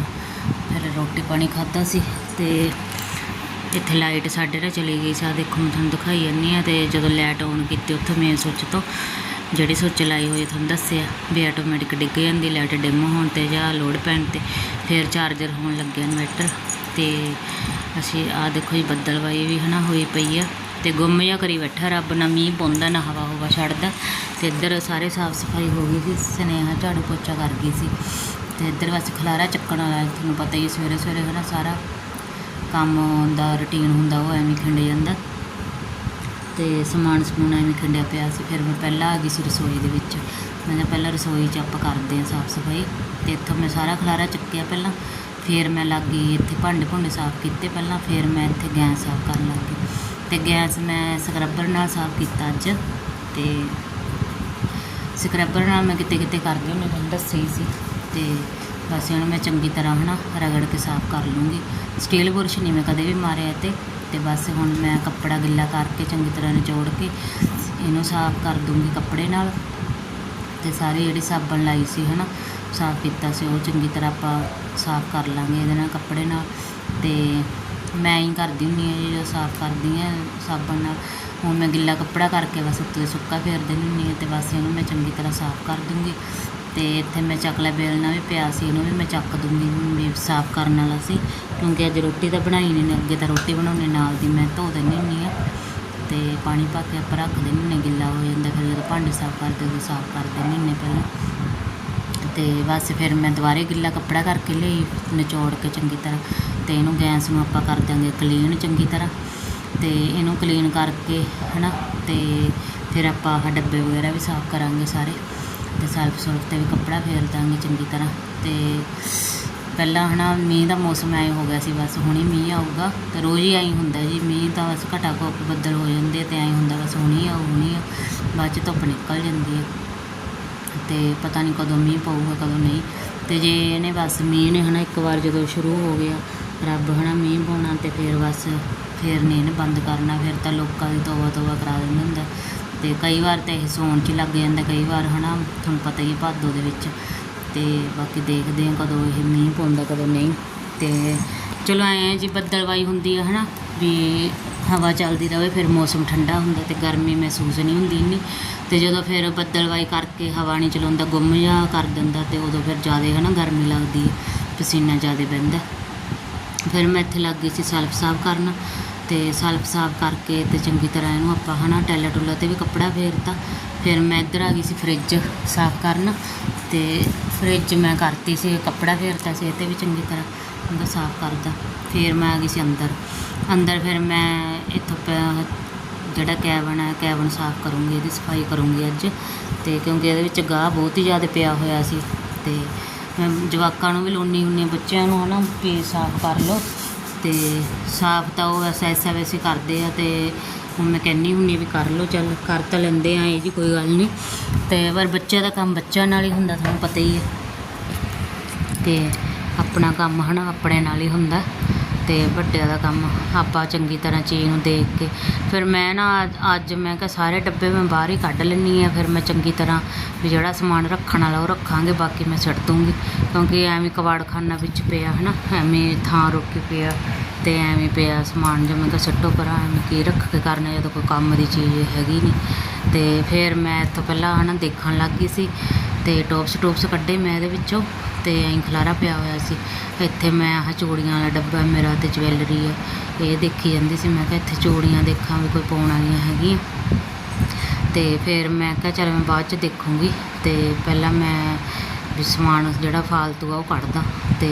ਫਿਰ ਰੋਟੀ ਪਾਣੀ ਖਾਧਾ ਸੀ। ਤੇ ਇੱਥੇ ਲਾਈਟ ਸਾਡੇ ਨਾਲ ਚਲੀ ਗਈ ਸੀ। ਦੇਖੋ, ਮੈਂ ਤੁਹਾਨੂੰ ਦਿਖਾਈ ਜਾਂਦੀ ਆ ਤੇ ਜਦੋਂ ਲਾਈਟ ਆਨ ਕੀਤੀ ਉੱਥੇ ਮੇਨ ਸੁੱਚ ਤੋਂ, ਜਿਹੜੀ ਸੁੱਚ ਲਾਈ ਹੋਈ ਤੁਹਾਨੂੰ ਦੱਸਿਆ ਵੀ ਆਟੋਮੈਟਿਕ ਡਿੱਗ ਜਾਂਦੀ ਲਾਈਟ ਡਿਮ ਹੋਣ ਤੇ ਜਾਂ ਲੋਡ ਪੈਣ ਤੇ, ਫਿਰ ਚਾਰਜਰ ਹੋਣ ਲੱਗਿਆ ਇਨਵਰਟਰ ਤੇ ਅਸੀਂ ਆਹ ਦੇਖੋ ਜੀ ਬੱਦਲਵਾਈ ਵੀ ਹਨਾ ਹੋਈ ਪਈ ਆ ਤੇ ਗੁੰਮ ਜਿਹਾ ਕਰੀ ਬੈਠਾ ਰੱਬ, ਨਾ ਮੀਂਹ ਪਾਉਂਦਾ, ਨਾ ਹਵਾ ਹਵਾ ਛੱਡਦਾ ਤੇ ਇੱਧਰ ਸਾਰੇ ਸਾਫ਼ ਸਫ਼ਾਈ ਹੋ ਗਈ ਸੀ, ਸਨੇਹਾ ਝਾੜੂ ਪੋਚਾ ਕਰ ਗਈ ਸੀ ਤੇ ਇੱਧਰ ਬਸ ਖਲਾਰਾ ਚੱਕਣ ਵਾਲਾ, ਤੁਹਾਨੂੰ ਪਤਾ ਹੀ ਸਵੇਰੇ ਸਵੇਰੇ ਹਨਾ ਸਾਰਾ ਕੰਮ ਦਾ ਰੁਟੀਨ ਹੁੰਦਾ, ਉਹ ਐਵੇਂ ਖਿੰਡ ਜਾਂਦਾ। ਤੇ ਸਮਾਨ ਸਮੂਨ ਐਵੇਂ ਖਿੰਡਿਆ ਪਿਆ ਸੀ। ਫਿਰ ਮੈਂ ਪਹਿਲਾਂ ਆ ਗਈ ਸੀ ਰਸੋਈ ਦੇ ਵਿੱਚ। ਮੈਂ ਕਿਹਾ ਪਹਿਲਾਂ ਰਸੋਈ 'ਚ ਆਪਾਂ ਕਰਦੇ ਹਾਂ ਸਾਫ਼ ਸਫ਼ਾਈ। ਤੇ ਇੱਥੋਂ ਮੈਂ ਸਾਰਾ ਖਲਾਰਾ ਚੱਕਿਆ ਪਹਿਲਾਂ। ਫਿਰ ਮੈਂ ਲੱਗ ਗਈ ਇੱਥੇ ਭਾਂਡੇ ਭੁੰਡੇ ਸਾਫ਼ ਕੀਤੇ ਪਹਿਲਾਂ। ਫਿਰ ਮੈਂ ਇੱਥੇ ਗੈਸ ਸਾਫ਼ ਕਰਨ ਲੱਗ ਗਈ। ਤੇ ਗੈਸ ਮੈਂ ਸਕਰੱਬਰ ਨਾਲ ਸਾਫ਼ ਕੀਤਾ ਅੱਜ। ਤੇ ਸਕਰੱਬਰ ਨਾਲ ਮੈਂ ਕਿਤੇ ਕਿਤੇ ਕਰਦੀ ਹੁੰਦੀ ਤੁਹਾਨੂੰ ਦੱਸਿਆ ਸੀ। ਤੇ ਬਸ ਇਹਨੂੰ ਮੈਂ ਚੰਗੀ ਤਰ੍ਹਾਂ ਹਨਾ ਰਗੜ ਕੇ ਸਾਫ਼ ਕਰ ਲੂੰਗੀ। ਸਟੀਲ ਬੁਰਸ਼ ਨਹੀਂ ਮੈਂ ਕਦੇ ਵੀ ਮਾਰਿਆ ਤੇ ਤੇ ਬਸ ਹੁਣ ਮੈਂ ਕੱਪੜਾ ਗਿੱਲਾ ਕਰਕੇ ਚੰਗੀ ਤਰ੍ਹਾਂ ਨਿਚੋੜ ਕੇ ਇਹਨੂੰ ਸਾਫ਼ ਕਰ ਦੂੰਗੀ ਕੱਪੜੇ ਨਾਲ। ਤੇ ਸਾਰੀ ਜਿਹੜੀ ਸਾਬਣ ਲਾਈ ਸੀ ਹਨਾ, ਸਾਫ਼ ਕੀਤਾ ਸੀ, ਉਹ ਚੰਗੀ ਤਰ੍ਹਾਂ ਆਪਾਂ ਸਾਫ਼ ਕਰ ਲਾਂਗੇ ਇਹਦੇ ਨਾਲ ਕੱਪੜੇ ਨਾਲ। ਤੇ ਮੈਂ ਹੀ ਕਰਦੀ ਹੁੰਦੀ ਹਾਂ ਜਦੋਂ ਸਾਫ਼ ਕਰਦੀ ਹਾਂ ਸਾਬਣ ਨਾਲ। ਹੁਣ ਮੈਂ ਗਿੱਲਾ ਕੱਪੜਾ ਕਰਕੇ ਬਸ ਉੱਤੇ ਸੁੱਕਾ ਫੇਰ ਦਿੰਦੀ ਹੁੰਦੀ ਹਾਂ ਤੇ ਬਸ ਇਹਨੂੰ ਮੈਂ ਚੰਗੀ ਤਰ੍ਹਾਂ ਸਾਫ਼ ਕਰ ਦੂੰਗੀ। ਤੇ ਇੱਥੇ ਮੈਂ ਚੱਕਲਾ ਬੇਲਣਾ ਵੀ ਪਿਆ ਸੀ ਇਹਨੂੰ ਵੀ ਮੈਂ ਚੱਕ ਦੂੰਗੀ ਵੀ ਸਾਫ਼ ਕਰਨ ਵਾਲਾ ਸੀ, ਕਿਉਂਕਿ ਅੱਜ ਰੋਟੀ ਤਾਂ ਬਣਾਈ ਨਹੀਂ ਅੱਗੇ ਤਾਂ ਰੋਟੀ ਬਣਾਉਣੇ, ਨਾਲ ਦੀ ਮੈਂ ਧੋ ਦਿੰਦੀ ਹੁੰਦੀ ਹਾਂ ਤੇ ਪਾਣੀ ਪਾ ਕੇ ਆਪਾਂ ਰੱਖ ਦਿੰਦੇ ਹੁੰਦੇ ਗਿੱਲਾ ਹੋ ਜਾਂਦਾ, ਫਿਰ ਜਦੋਂ ਭਾਂਡੇ ਸਾਫ਼ ਕਰਦੇ ਉਦੋਂ ਸਾਫ਼ ਕਰ ਦਿੰਦੇ ਹੁੰਦੇ ਪਹਿਲਾਂ। ਤੇ ਬਸ ਫਿਰ ਮੈਂ ਦੁਬਾਰੇ ਗਿੱਲਾ ਕੱਪੜਾ ਕਰਕੇ ਲਈ, ਨਿਚੋੜ ਕੇ ਚੰਗੀ ਤਰ੍ਹਾਂ, ਤੇ ਇਹਨੂੰ ਗੈਸ ਨੂੰ ਆਪਾਂ ਕਰ ਦਾਂਗੇ ਕਲੀਨ ਚੰਗੀ ਤਰ੍ਹਾਂ, ਤੇ ਇਹਨੂੰ ਕਲੀਨ ਕਰਕੇ, ਹਨਾ, ਤੇ ਫਿਰ ਆਪਾਂ ਆਹ ਡੱਬੇ ਵਗੈਰਾ ਵੀ ਸਾਫ਼ ਕਰਾਂਗੇ ਸਾਰੇ। ਤੇ ਸੈਲਫ ਸੁਲਫ ਤੇ ਵੀ ਕੱਪੜਾ ਫੇਰ ਦਾਂਗੇ ਚੰਗੀ ਤਰ੍ਹਾਂ। ਤੇ ਪਹਿਲਾਂ ਹਨਾ ਮੀਂਹ ਦਾ ਮੌਸਮ ਐ ਹੋ ਗਿਆ ਸੀ, ਬਸ ਹੁਣੇ ਮੀਂਹ ਆਊਗਾ। ਤੇ ਰੋਜ਼ ਹੀ ਐਂ ਹੁੰਦਾ ਜੀ, ਮੀਂਹ ਤਾਂ ਬਸ ਘਟਾ ਘੁੱਪ ਬੱਦਲ ਹੋ ਜਾਂਦੇ ਤੇ ਐਂ ਹੁੰਦਾ ਬਸ ਹੁਣੇ ਆਉ ਹੁਣੇ ਆ। ਬਾਅਦ ਚ ਧੁੱਪ ਨਿਕਲ ਜਾਂਦੀ ਹੈ ਤੇ ਪਤਾ ਨਹੀਂ ਕਦੋਂ ਮੀਂਹ ਪਊਗਾ, ਕਦੋਂ ਨਹੀਂ। ਤੇ ਜੇ ਇਹਨੇ ਬਸ ਮੀਂਹ ਨੇ ਹਨਾ ਇੱਕ ਵਾਰ ਜਦੋਂ ਸ਼ੁਰੂ ਹੋ ਗਿਆ, ਰੱਬ ਹਨਾ ਮੀਂਹ ਪਾਉਣਾ ਤੇ ਫਿਰ ਬਸ ਫਿਰ ਨਹੀਂ ਇਹਨੇ ਬੰਦ ਕਰਨਾ, ਫਿਰ ਤਾਂ ਲੋਕਾਂ ਦੀ ਤੋਬਾ ਤੋਬਾ ਕਰਾ ਦਿੰਦਾ ਹੁੰਦਾ। ਤੇ ਕਈ ਵਾਰ ਤਾਂ ਇਹ ਸੌਣ 'ਚ ਲੱਗ ਜਾਂਦਾ, ਕਈ ਵਾਰ ਹਨਾ, ਤੁਹਾਨੂੰ ਪਤਾ ਹੀ ਹੈ ਭਾਦੋ ਦੇ ਵਿੱਚ। ਤੇ ਬਾਕੀ ਦੇਖਦੇ ਹਾਂ ਕਦੋਂ ਇਹ ਮੀਂਹ ਪਾਉਂਦਾ, ਕਦੋਂ ਨਹੀਂ। ਤੇ ਚਲੋ ਐਂ ਜੀ ਬੱਦਲਵਾਈ ਹੁੰਦੀ ਆ ਹਨਾ, ਵੀ ਹਵਾ ਚੱਲਦੀ ਰਹੇ ਫਿਰ ਮੌਸਮ ਠੰਡਾ ਹੁੰਦਾ ਤੇ ਗਰਮੀ ਮਹਿਸੂਸ ਨਹੀਂ ਹੁੰਦੀ ਇੰਨੀ। ਤੇ ਜਦੋਂ ਫਿਰ ਬੱਦਲਵਾਈ ਕਰਕੇ ਹਵਾ ਨਹੀਂ ਚਲਾਉਂਦਾ, ਗੁੰਮ ਜਿਹਾ ਕਰ ਦਿੰਦਾ ਤੇ ਉਦੋਂ ਫਿਰ ਜ਼ਿਆਦਾ ਹਨਾ ਗਰਮੀ ਲੱਗਦੀ ਹੈ ਪਸੀਨਾ ਜ਼ਿਆਦਾ ਪੈਂਦਾ ਫਿਰ ਮੈਂ ਇੱਥੇ ਲੱਗ ਗਈ ਸੀ ਸੈਲਫ ਸਾਫ਼ ਕਰਨ। ਅਤੇ ਸਲਫ ਸਾਫ਼ ਕਰਕੇ ਅਤੇ ਚੰਗੀ ਤਰ੍ਹਾਂ ਇਹਨੂੰ ਆਪਾਂ ਹੈ ਨਾ ਟੈਲਾ ਟੁੱਲਾ ਤੇ ਵੀ ਕੱਪੜਾ ਫੇਰਤਾ। ਫਿਰ ਮੈਂ ਇੱਧਰ ਆ ਗਈ ਸੀ ਫਰਿੱਜ ਸਾਫ਼ ਕਰਨ ਅਤੇ ਫਰਿੱਜ ਮੈਂ ਕਰਤੀ ਸੀ, ਕੱਪੜਾ ਫੇਰਤਾ ਸੀ, ਇਹ ਤੇ ਵੀ ਚੰਗੀ ਤਰ੍ਹਾਂ ਉਹਦਾ ਸਾਫ਼ ਕਰਦਾ। ਫਿਰ ਮੈਂ ਆ ਗਈ ਸੀ ਅੰਦਰ। ਅੰਦਰ ਫਿਰ ਮੈਂ ਇੱਥੋਂ ਪ- ਜਿਹੜਾ ਕੈਬਨ ਹੈ ਕੈਬਨ ਸਾਫ਼ ਕਰੂੰਗੀ, ਇਹਦੀ ਸਫ਼ਾਈ ਕਰੂੰਗੀ ਅੱਜ ਤੇ ਕਿਉਂਕਿ ਇਹਦੇ ਵਿੱਚ ਗਾਹ ਬਹੁਤ ਹੀ ਜ਼ਿਆਦਾ ਪਿਆ ਹੋਇਆ ਸੀ ਤੇ ਮੈਂ ਜਵਾਕਾਂ ਨੂੰ ਵੀ ਲਾਉਂਦੀ ਹੁੰਦੀ ਹਾਂ ਬੱਚਿਆਂ ਨੂੰ ਹਨਾ ਵੀ ਸਾਫ਼ ਕਰ ਲਓ। ਅਤੇ ਸਾਫ਼ ਤਾਂ ਉਹ ਐਸਾ ਐਸਾ ਵੈਸੇ ਕਰਦੇ ਆ ਅਤੇ ਹੁਣ ਮੈਂ ਕਹਿੰਦੀ ਹੁੰਦੀ ਵੀ ਕਰ ਲਓ, ਚੱਲ ਕਰ ਤਾਂ ਲੈਂਦੇ ਆ, ਇਹ ਜੀ ਕੋਈ ਗੱਲ ਨਹੀਂ। ਅਤੇ ਪਰ ਬੱਚਿਆਂ ਦਾ ਕੰਮ ਬੱਚਿਆਂ ਨਾਲ ਹੀ ਹੁੰਦਾ, ਤੁਹਾਨੂੰ ਪਤਾ ਹੀ ਹੈ। ਅਤੇ ਆਪਣਾ ਕੰਮ ਹਨਾ, ਆਪਣੇ ਨਾਲ ਹੀ ਹੁੰਦਾ। ਤੇ ਵੱਡਿਆਂ ਦਾ ਕੰਮ ਆਪਾਂ ਚੰਗੀ ਤਰ੍ਹਾਂ ਚੀਜ਼ ਨੂੰ ਦੇਖ ਕੇ। ਫਿਰ ਮੈਂ ਨਾ ਅੱਜ- ਮੈਂ ਕਿਹਾ ਸਾਰੇ ਡੱਬੇ ਮੈਂ ਬਾਹਰ ਹੀ ਕੱਢ ਲੈਂਦੀ ਆ ਫਿਰ ਮੈਂ ਚੰਗੀ ਤਰ੍ਹਾਂ ਵੀ ਜਿਹੜਾ ਸਮਾਨ ਰੱਖਣ ਵਾਲਾ ਉਹ ਰੱਖਾਂਗੇ, ਬਾਕੀ ਮੈਂ ਛੱਡ ਦੂੰਗੀ। ਕਿਉਂਕਿ ਐਵੇਂ ਕਬਾੜਖਾਨਾ ਵਿੱਚ ਪਿਆ ਹਨਾ, ਐਵੇਂ ਥਾਂ ਰੋਕੀ ਪਿਆ। ਤੇ ਐਵੇਂ ਪਿਆ ਸਮਾਨ ਜਿਵੇਂ ਮੈਂ ਕਿਹਾ ਸੁੱਟੋ ਪਰਾਂ ਐਵੇਂ ਕੀ ਰੱਖ ਕੇ ਕਰਨਾ, ਜਦੋਂ ਕੋਈ ਕੰਮ ਦੀ ਚੀਜ਼ ਹੈਗੀ ਨਹੀਂ ਤੇ ਫਿਰ ਮੈਂ ਇੱਥੋਂ ਪਹਿਲਾਂ ਹਨਾ ਦੇਖਣ ਲੱਗ ਗਈ ਸੀ ਤੇ ਟੋਪਸ ਟੋਪਸ ਕੱਢੇ ਮੈਂ ਇਹਦੇ ਵਿੱਚੋਂ ਤੇ ਐਂ ਖਲਾਰਾ ਪਿਆ ਹੋਇਆ ਸੀ। ਇੱਥੇ ਮੈਂ ਆਹ ਚੂੜੀਆਂ ਵਾਲਾ ਡੱਬਾ, ਮੇਰਾ ਤੇ ਜਵੈਲਰੀ ਆ, ਇਹ ਦੇਖੀ ਜਾਂਦੀ ਸੀ। ਮੈਂ ਕਿਹਾ ਇੱਥੇ ਚੂੜੀਆਂ ਦੇਖਾਂ ਵੀ ਕੋਈ ਪਾਉਣ ਵਾਲੀਆਂ ਹੈਗੀਆਂ। ਤੇ ਫਿਰ ਮੈਂ ਕਿਹਾ ਚੱਲ ਮੈਂ ਬਾਅਦ ਚ ਦੇਖੂੰਗੀ। ਤੇ ਪਹਿਲਾਂ ਮੈਂ ਵੀ ਸਮਾਨ ਜਿਹੜਾ ਫਾਲਤੂ ਆ ਉਹ ਕੱਢਦਾ ਤੇ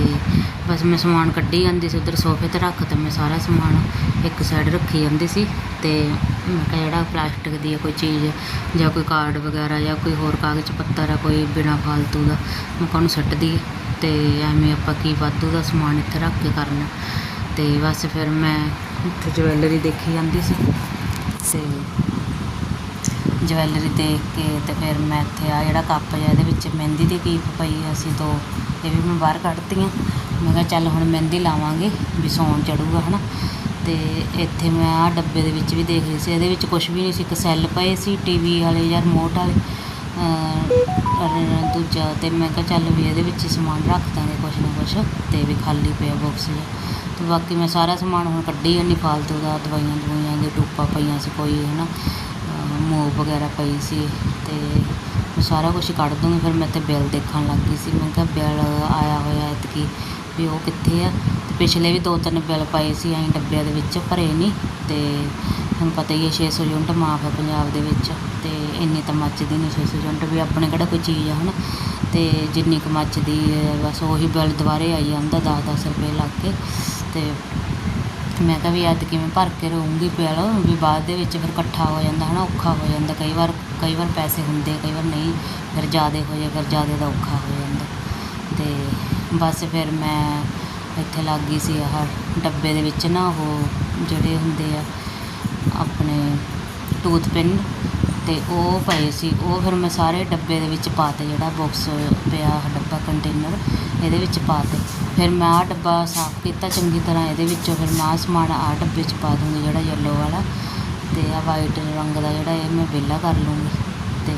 ਬਸ ਮੈਂ ਸਮਾਨ ਕੱਢੀ ਜਾਂਦੀ ਸੀ ਉਧਰ ਸੋਫੇ ਤੇ ਰੱਖ ਤਾ ਮੈਂ ਸਾਰਾ ਸਮਾਨ ਇੱਕ ਸਾਈਡ ਰੱਖੀ ਜਾਂਦੀ ਸੀ ਤੇ ਮੈਂ ਕਿਹਾ ਜਿਹੜਾ ਪਲਾਸਟਿਕ ਦੀ ਆ ਕੋਈ ਚੀਜ਼ ਜਾਂ ਕੋਈ ਕਾਰਡ ਵਗੈਰਾ ਜਾਂ ਕੋਈ ਹੋਰ ਕਾਗਜ਼ ਪੱਤਰ ਆ ਕੋਈ ਬਿਨਾ ਫਾਲਤੂ ਦਾ, ਮੈਂ ਕਿਹਾ ਉਹਨੂੰ ਸੁੱਟ ਦਈਏ ਤੇ ਐਵੇਂ ਆਪਾਂ ਕੀ ਵਾਧੂ ਦਾ ਸਮਾਨ ਇੱਥੇ ਰੱਖ ਕੇ ਕਰਨਾ। ਤੇ ਬਸ ਫਿਰ ਮੈਂ ਇੱਥੇ ਜਵੈਲਰੀ ਦੇਖੀ ਜਾਂਦੀ ਸੀ ਤੇ ਜਵੈਲਰੀ ਦੇਖ ਕੇ ਅਤੇ ਫਿਰ ਮੈਂ ਇੱਥੇ ਆਹ ਜਿਹੜਾ ਕੱਪ ਜਿਹਾ ਇਹਦੇ ਵਿੱਚ ਮਹਿੰਦੀ ਦੀ ਕੀਪ ਪਈ ਆ, ਅਸੀਂ ਦੋ, ਇਹ ਵੀ ਮੈਂ ਬਾਹਰ ਕੱਢਤੀਆਂ। ਮੈਂ ਕਿਹਾ ਚੱਲ ਹੁਣ ਮਹਿੰਦੀ ਲਾਵਾਂਗੇ, ਵੀ ਸੌਣ ਚੜੂਗਾ ਹੈ ਨਾ ਅਤੇ ਇੱਥੇ ਮੈਂ ਆਹ ਡੱਬੇ ਦੇ ਵਿੱਚ ਵੀ ਦੇਖ ਰਹੀ ਸੀ, ਇਹਦੇ ਵਿੱਚ ਕੁਝ ਵੀ ਨਹੀਂ ਸੀ, ਇੱਕ ਸੈੱਲ ਪਏ ਸੀ, ਟੀਵੀ ਵਾਲੇ ਜਾਂ ਰਿਮੋਟ ਵਾਲੇ। ਦੂਜਾ ਤੇ ਮੈਂ ਕਿਹਾ ਚੱਲ ਵੀ ਇਹਦੇ ਵਿੱਚ ਹੀ ਸਮਾਨ ਰੱਖ ਦਾਂਗੇ ਕੁਛ ਨਾ ਕੁਛ, ਤੇ ਵੀ ਖਾਲੀ ਪਿਆ ਬਾਕਸ ਜਿਹਾ। ਤੇ ਬਾਕੀ ਮੈਂ ਸਾਰਾ ਸਮਾਨ ਹੁਣ ਕੱਢੀ ਜਾਂਦੀ, ਫਾਲਤੂ ਦਾ ਦਵਾਈਆਂ ਦਵਾਈਆਂ ਦੇ ਟੂਪਾਂ ਪਈਆਂ ਸੀ ਕੋਈ ਹੈ ਨਾ ਮੂਵ ਵਗੈਰਾ ਪਈ ਸੀ ਅਤੇ ਮੈਂ ਸਾਰਾ ਕੁਛ ਕੱਢ ਦੂੰਗੀ। ਫਿਰ ਮੈਂ ਤੇ ਬਿੱਲ ਦੇਖਣ ਲੱਗ ਗਈ ਸੀ। ਮੈਂ ਕਿਹਾ ਬਿੱਲ ਆਇਆ ਹੋਇਆ ਐਤਕੀ ਵੀ ਉਹ ਕਿੱਥੇ ਆ? ਅਤੇ ਪਿਛਲੇ ਵੀ ਦੋ ਤਿੰਨ ਬਿੱਲ ਪਏ ਸੀ ਅਸੀਂ ਡੱਬਿਆਂ ਦੇ ਵਿੱਚ ਭਰੇ ਨਹੀਂ ਅਤੇ ਤੁਹਾਨੂੰ ਪਤਾ ਹੀ ਹੈ ਛੇ ਸੌ ਯੂਨਿਟ ਮਾਫ ਹੈ ਪੰਜਾਬ ਦੇ ਵਿੱਚ। ਅਤੇ ਇੰਨੀ ਤਾਂ ਮੱਚਦੀ ਨਹੀਂ ਛੇ ਸੌ ਯੂਨਿਟ ਵੀ ਆਪਣੇ ਕਿਹੜਾ ਕੋਈ ਚੀਜ਼ ਆ ਨਾ ਅਤੇ ਜਿੰਨੀ ਕੁ ਮੱਚਦੀ ਹੈ ਬਸ ਉਹੀ ਬਿੱਲ ਦੁਬਾਰੇ ਆਈ ਜਾਂਦਾ ਦਸ ਦਸ ਰੁਪਏ ਲੱਗ ਕੇ। ਅਤੇ ਮੈਂ ਕਿਹਾ ਵੀ ਅੱਜ ਕਿਵੇਂ ਭਰ ਕੇ ਰਹੂੰਗੀ ਬਿੱਲ ਵੀ ਬਾਅਦ ਦੇ ਵਿੱਚ ਫਿਰ ਇਕੱਠਾ ਹੋ ਜਾਂਦਾ, ਹਨਾ, ਔਖਾ ਹੋ ਜਾਂਦਾ। ਕਈ ਵਾਰ ਕਈ ਵਾਰ ਪੈਸੇ ਹੁੰਦੇ ਕਈ ਵਾਰ ਨਹੀਂ, ਫਿਰ ਜ਼ਿਆਦਾ ਹੋ ਜਾਏ, ਫਿਰ ਜ਼ਿਆਦਾ ਦਾ ਔਖਾ ਹੋ ਜਾਂਦਾ। ਤੇ ਬਸ ਫਿਰ ਮੈਂ ਇੱਥੇ ਲੱਗ ਗਈ ਸੀ, ਆਹ ਡੱਬੇ ਦੇ ਵਿੱਚ ਨਾ, ਉਹ ਜਿਹੜੇ ਹੁੰਦੇ ਆ, ਆਪਣੇ ਟੂਥ ਪਿੰਨ ਤੇ ਉਹ ਪਏ ਸੀ। ਉਹ ਫਿਰ ਮੈਂ ਸਾਰੇ ਡੱਬੇ ਦੇ ਵਿੱਚ ਪਾਤੇ ਜਿਹੜਾ ਬਾਕਸ ਪਿਆ, ਆਹ ਡੱਬਾ ਕੰਟੇਨਰ ਇਹਦੇ ਵਿੱਚ ਪਾਤੇ ਫਿਰ ਮੈਂ ਆਹ ਡੱਬਾ ਸਾਫ਼ ਕੀਤਾ ਚੰਗੀ ਤਰ੍ਹਾਂ ਇਹਦੇ ਵਿੱਚੋਂ ਫਿਰ ਮੈਂ ਆਹ ਸਮਾਨ ਆਹ ਡੱਬੇ 'ਚ ਪਾ ਦੂੰਗੀ ਜਿਹੜਾ ਯੈਲੋ ਵਾਲਾ ਤੇ ਆਹ ਵਾਈਟ ਰੰਗ ਦਾ ਜਿਹੜਾ ਇਹ ਮੈਂ ਵਿਹਲਾ ਕਰ ਲੂੰਗੀ ਤੇ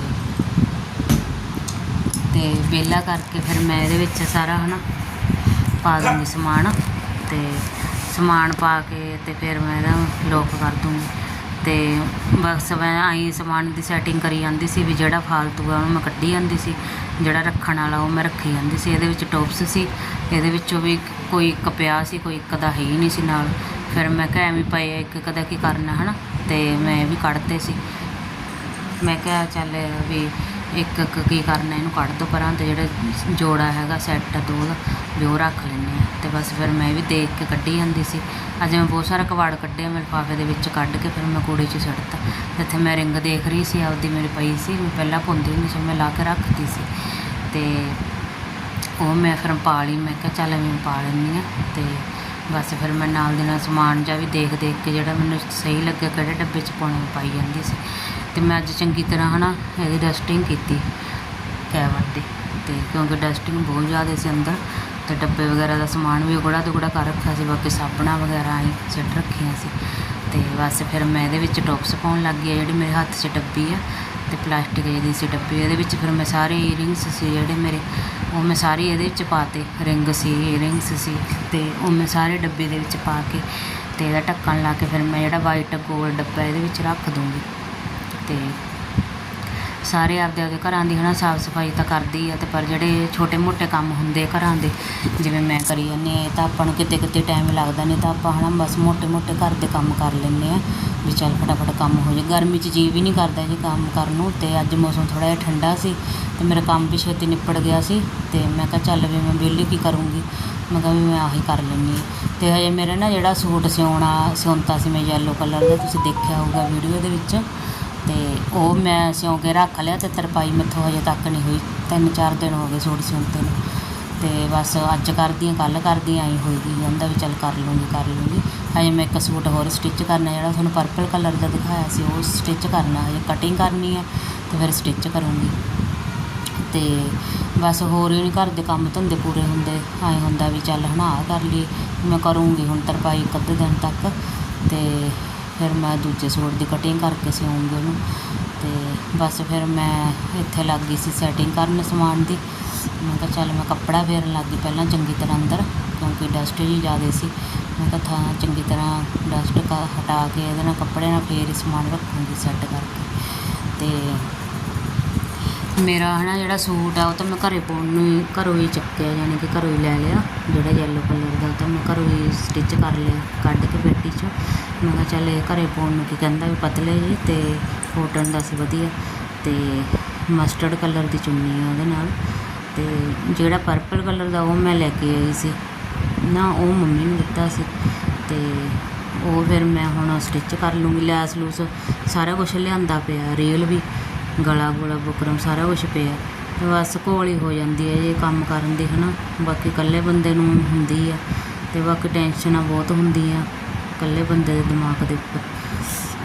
ਤੇ ਵਿਹਲਾ ਕਰਕੇ ਫਿਰ ਮੈਂ ਇਹਦੇ ਵਿੱਚ ਸਾਰਾ ਹਨਾ ਪਾ ਦੂੰਗੀ ਸਮਾਨ ਤੇ ਸਮਾਨ ਪਾ ਕੇ ਤੇ ਫਿਰ ਮੈਂ ਇਹਦਾ ਲੋਕ ਕਰ ਦੂੰਗੀ। ਅਤੇ ਬਸ ਮੈਂ ਆਈ ਸਮਾਨ ਦੀ ਸੈਟਿੰਗ ਕਰੀ ਜਾਂਦੀ ਸੀ ਵੀ ਜਿਹੜਾ ਫਾਲਤੂ ਆ ਉਹਨੂੰ ਮੈਂ ਕੱਢੀ ਜਾਂਦੀ ਸੀ ਜਿਹੜਾ ਰੱਖਣ ਵਾਲਾ ਉਹ ਮੈਂ ਰੱਖੀ ਜਾਂਦੀ ਸੀ। ਇਹਦੇ ਵਿੱਚ ਟੋਪਸ ਸੀ ਇਹਦੇ ਵਿੱਚੋਂ ਵੀ ਕੋਈ ਇੱਕ ਪਿਆ ਸੀ ਕੋਈ ਇੱਕ ਦਾ ਹੈ ਹੀ ਨਹੀਂ ਸੀ ਨਾਲ। ਫਿਰ ਮੈਂ ਕਿਹਾ ਐਵੇਂ ਪਏ ਆ, ਇੱਕ ਇੱਕ ਕੀ ਕਰਨਾ ਹਨਾ? ਅਤੇ ਮੈਂ ਇਹ ਵੀ ਕੱਢਤੇ ਸੀ। ਮੈਂ ਕਿਹਾ ਚੱਲ ਵੀ ਇੱਕ ਇੱਕ ਕੀ ਕਰਨਾ, ਇਹਨੂੰ ਕੱਢ ਦੋ ਪਰਾਂ ਤੇ ਜਿਹੜਾ ਜੋੜਾ ਹੈਗਾ ਸੈੱਟ ਦੋ ਦਾ ਵੀ ਉਹ ਰੱਖ ਲੈਂਦੇ ਆ। ਤੇ ਬਸ ਫਿਰ ਮੈਂ ਵੀ ਦੇਖ ਕੇ ਕੱਢੀ ਜਾਂਦੀ ਸੀ। ਅੱਜ ਮੈਂ ਬਹੁਤ ਸਾਰਾ ਕਵਾੜ ਕੱਢਿਆ ਮੈਂ ਲਿਫਾਫੇ ਦੇ ਵਿੱਚ ਕੱਢ ਕੇ ਫਿਰ ਮੈਂ ਕੂੜੇ 'ਚ ਸੁੱਟਤਾ। ਜਿੱਥੇ ਮੈਂ ਰਿੰਗ ਦੇਖ ਰਹੀ ਸੀ, ਆਪਦੀ ਮੇਰੀ ਪਈ ਸੀ ਮੈਂ ਪਹਿਲਾਂ ਪਾਉਂਦੀ ਹੁੰਦੀ ਸੀ ਮੈਂ ਲਾ ਕੇ ਰੱਖਦੀ ਸੀ। ਤੇ ਉਹ ਮੈਂ ਫਿਰ ਪਾ ਲਈ ਮੈਂ ਕਿਹਾ ਚੱਲ ਮੈਂ ਪਾ ਲੈਂਦੀ ਆ। ਤੇ ਬਸ ਫਿਰ ਮੈਂ ਨਾਲ ਦੇ ਨਾਲ ਸਮਾਨ ਜਾਂ ਵੀ ਦੇਖ ਦੇਖ ਕੇ ਜਿਹੜਾ ਮੈਨੂੰ ਸਹੀ ਲੱਗਿਆ, ਕਿਹੜੇ ਡੱਬੇ 'ਚ ਪਾਉਣਾ ਪਾਈ ਜਾਂਦੀ ਸੀ। ਤੇ ਮੈਂ ਅੱਜ ਚੰਗੀ ਤਰ੍ਹਾਂ ਹਨਾ ਇਹਦੀ ਡਸਟਿੰਗ ਕੀਤੀ ਕੈਬਨ ਦੀ ਤੇ ਕਿਉਂਕਿ ਡਸਟਿੰਗ ਬਹੁਤ ਜ਼ਿਆਦਾ ਸੀ ਅੰਦਰ ਤੇ ਡੱਬੇ ਵਗੈਰਾ ਦਾ ਸਮਾਨ ਵੀ ਉਗੜਾ ਦੁਗੜਾ ਕਰ ਰੱਖਿਆ ਸੀ, ਬਾਕੀ ਸਾਬਣਾਂ ਵਗੈਰਾ ਆਈ ਸਿੱਟ ਰੱਖੀਆਂ ਸੀ। ਤੇ ਬਸ ਫਿਰ ਮੈਂ ਇਹਦੇ ਵਿੱਚ ਟੋਪਸ ਪਾਉਣ ਲੱਗ ਗਈ ਆ ਜਿਹੜੀ ਮੇਰੇ ਹੱਥ 'ਚ ਡੱਬੀ ਆ ਤੇ ਪਲਾਸਟਿਕ ਜਿਹੜੀ ਸੀ ਡੱਬੀ। ਇਹਦੇ ਵਿੱਚ ਫਿਰ ਮੈਂ ਸਾਰੇ ਈਅਰਿੰਗਸ ਸੀ ਜਿਹੜੇ ਮੇਰੇ, ਉਹ ਮੈਂ ਸਾਰੇ ਇਹਦੇ ਵਿੱਚ ਪਾਤੇ ਰਿੰਗ ਸੀ ਈਅਰਿੰਗਸ ਸੀ ਤੇ ਉਹ ਮੈਂ ਸਾਰੇ ਡੱਬੇ ਦੇ ਵਿੱਚ ਪਾ ਕੇ ਤੇ ਇਹਦਾ ਢੱਕਣ ਲਾ ਕੇ ਫਿਰ ਮੈਂ ਜਿਹੜਾ ਵਾਈਟ ਗੋਲ ਡੱਬਾ ਇਹਦੇ ਵਿੱਚ ਰੱਖ ਦੂੰਗੀ। ਤੇ ਸਾਰੇ ਆਪਦੇ ਆਪਦੇ ਘਰਾਂ ਦੀ ਹੈ ਨਾ ਸਾਫ਼ ਸਫ਼ਾਈ ਤਾਂ ਕਰਦੇ ਹੀ ਆ ਅਤੇ ਪਰ ਜਿਹੜੇ ਛੋਟੇ ਮੋਟੇ ਕੰਮ ਹੁੰਦੇ ਘਰਾਂ ਦੇ, ਜਿਵੇਂ ਮੈਂ ਕਰੀ ਜਾਂਦੀ ਹਾਂ, ਇਹ ਤਾਂ ਆਪਾਂ ਨੂੰ ਕਿਤੇ ਕਿਤੇ ਟਾਈਮ ਲੱਗਦਾ ਨਹੀਂ ਤਾਂ ਆਪਾਂ ਹੈ ਨਾ ਬਸ ਮੋਟੇ ਮੋਟੇ ਘਰ ਦੇ ਕੰਮ ਕਰ ਲੈਂਦੇ ਹਾਂ ਵੀ ਚੱਲ ਫਟਾਫਟ ਕੰਮ ਹੋ ਜਾਏ। ਗਰਮੀ 'ਚ ਜੀ ਵੀ ਨਹੀਂ ਕਰਦਾ ਜੀ ਕੰਮ ਕਰਨ ਨੂੰ ਅਤੇ ਅੱਜ ਮੌਸਮ ਥੋੜ੍ਹਾ ਜਿਹਾ ਠੰਡਾ ਸੀ ਅਤੇ ਮੇਰਾ ਕੰਮ ਵੀ ਛੇਤੀ ਨਿਪਟ ਗਿਆ ਸੀ ਅਤੇ ਮੈਂ ਕਿਹਾ ਚੱਲ ਵੀ ਮੈਂ ਵਿਹਲੀ ਕੀ ਕਰੂੰਗੀ? ਮੈਂ ਕਿਹਾ ਵੀ ਮੈਂ ਆਹੀ ਕਰ ਲੈਂਦੀ ਹਾਂ। ਤੇ ਹਜੇ ਮੇਰਾ ਨਾ ਜਿਹੜਾ ਸੂਟ ਸਿਉਣਾ, ਸਿਉਂਤਾ ਸੀ ਮੈਂ ਯੈਲੋ ਕਲਰ ਦਾ, ਤੁਸੀਂ ਦੇਖਿਆ ਹੋਊਗਾ ਵੀਡੀਓ ਦੇ ਵਿੱਚ। ਤੇ ਉਹ ਮੈਂ ਸਿਉਂ ਕੇ ਰੱਖ ਲਿਆ ਤੇ ਤਰਪਾਈ ਮੈਥੋਂ ਹਜੇ ਤੱਕ ਨਹੀਂ ਹੋਈ। ਤਿੰਨ ਚਾਰ ਦਿਨ ਹੋ ਗਏ ਸੂਟ ਸਿਉਂਤੇ ਨੂੰ। ਤੇ ਬਸ ਅੱਜ ਕਰਦੀ ਹਾਂ ਕੱਲ ਕਰਦੀ ਹਾਂ ਆਈ ਹੋਈ ਗਈ। ਜਾਂਦਾ ਵੀ ਚੱਲ ਕਰ ਲੂੰਗੀ ਕਰ ਲੂੰਗੀ। ਹਜੇ ਮੈਂ ਇੱਕ ਸੂਟ ਹੋਰ ਸਟਿਚ ਕਰਨਾ ਜਿਹੜਾ ਤੁਹਾਨੂੰ ਪਰਪਲ ਕਲਰ ਦਾ ਦਿਖਾਇਆ ਸੀ, ਉਹ ਸਟਿਚ ਕਰਨਾ। ਹਜੇ ਕਟਿੰਗ ਕਰਨੀ ਹੈ ਤੇ ਫਿਰ ਸਟਿਚ ਕਰੂੰਗੀ। ਤੇ ਬਸ ਹੋਰ ਹੀ ਨਹੀਂ, ਘਰ ਦੇ ਕੰਮ ਧੰਦੇ ਪੂਰੇ ਹੁੰਦੇ। ਐਂ ਹੁੰਦਾ ਵੀ ਚੱਲ ਹਨਾ ਕਰ ਲਈ ਮੈਂ ਕਰੂੰਗੀ ਹੁਣ ਤਰਪਾਈ ਇੱਕ ਅੱਧੇ ਦਿਨ ਤੱਕ। ਤੇ ਫਿਰ ਮੈਂ ਦੂਜੇ ਸੂਟ ਦੀ ਕਟਿੰਗ ਕਰਕੇ ਸਿਉਂਗੀ ਉਹਨੂੰ। ਅਤੇ ਬਸ ਫਿਰ ਮੈਂ ਇੱਥੇ ਲੱਗ ਗਈ ਸੀ ਸੈਟਿੰਗ ਕਰਨ ਸਮਾਨ ਦੀ। ਮੈਂ ਕਿਹਾ ਚੱਲ ਮੈਂ ਕੱਪੜਾ ਫੇਰਨ ਲੱਗ ਗਈ ਪਹਿਲਾਂ ਚੰਗੀ ਤਰ੍ਹਾਂ ਅੰਦਰ, ਕਿਉਂਕਿ ਡਸਟ ਜੀ ਜ਼ਿਆਦਾ ਸੀ। ਮੈਂ ਕਿਹਾ ਥਾਂ ਚੰਗੀ ਤਰ੍ਹਾਂ ਡਸਟ ਹਟਾ ਕੇ ਇਹਦੇ ਨਾਲ ਕੱਪੜੇ ਨਾਲ ਫੇਰ ਹੀ ਸਮਾਨ ਰੱਖੂੰਗੀ ਸੈੱਟ ਕਰਕੇ। ਅਤੇ ਮੇਰਾ ਹੈ ਨਾ ਜਿਹੜਾ ਸੂਟ ਆ, ਉਹ ਤਾਂ ਮੈਂ ਘਰੇ ਪਾਉਣ ਨੂੰ ਹੀ ਘਰੋਂ ਹੀ ਚੱਕਿਆ ਯਾਨੀ ਕਿ ਘਰੋਂ ਹੀ ਲੈ ਲਿਆ। ਜਿਹੜਾ ਯੈਲੋ ਕਲਰ ਦਾ, ਉਹ ਤਾਂ ਮੈਂ ਘਰੋਂ ਹੀ ਸਟਿਚ ਕਰ ਲਿਆ, ਕੱਢ ਕੇ ਪੇਟੀ 'ਚੋਂ। ਮੈਂ ਕਿਹਾ ਚੱਲ ਇਹ ਘਰੇ ਪਾਉਣ ਨੂੰ ਕੀ ਕਹਿੰਦਾ ਵੀ ਪਤਲੇ ਜੀ ਅਤੇ ਕੋਟਨ ਦਾ ਸੀ ਵਧੀਆ। ਅਤੇ ਮਸਟਰਡ ਕਲਰ ਦੀ ਚੁੰਨੀ ਆ ਉਹਦੇ ਨਾਲ। ਅਤੇ ਜਿਹੜਾ ਪਰਪਲ ਕਲਰ ਦਾ, ਉਹ ਮੈਂ ਲੈ ਕੇ ਆਈ ਸੀ। ਨਾ, ਉਹ ਮੰਮੀ ਨੂੰ ਦਿੱਤਾ ਸੀ। ਅਤੇ ਉਹ ਫਿਰ ਮੈਂ ਹੁਣ ਸਟਿਚ ਕਰ ਲੂੰਗੀ, ਲੈਸ ਲੂਸ, ਸਾਰਾ ਕੁਝ ਲਿਆਂਦਾ ਪਿਆ ਰੇਲ ਵੀ। ਗਲਾ ਗੁਲਾ ਬੁਕਰਮ ਸਾਰਾ ਕੁਝ ਪਿਆ। ਤੇ ਬਸ ਘੋਲ ਹੀ ਹੋ ਜਾਂਦੀ ਹੈ ਇਹ ਕੰਮ ਕਰਨ ਦੀ, ਹਨਾ। ਬਾਕੀ ਇਕੱਲੇ ਬੰਦੇ ਨੂੰ ਹੁੰਦੀ ਆ ਤੇ ਬਾਕੀ ਟੈਨਸ਼ਨਾਂ ਬਹੁਤ ਹੁੰਦੀਆਂ ਇਕੱਲੇ ਬੰਦੇ ਦੇ ਦਿਮਾਗ ਦੇ ਉੱਪਰ।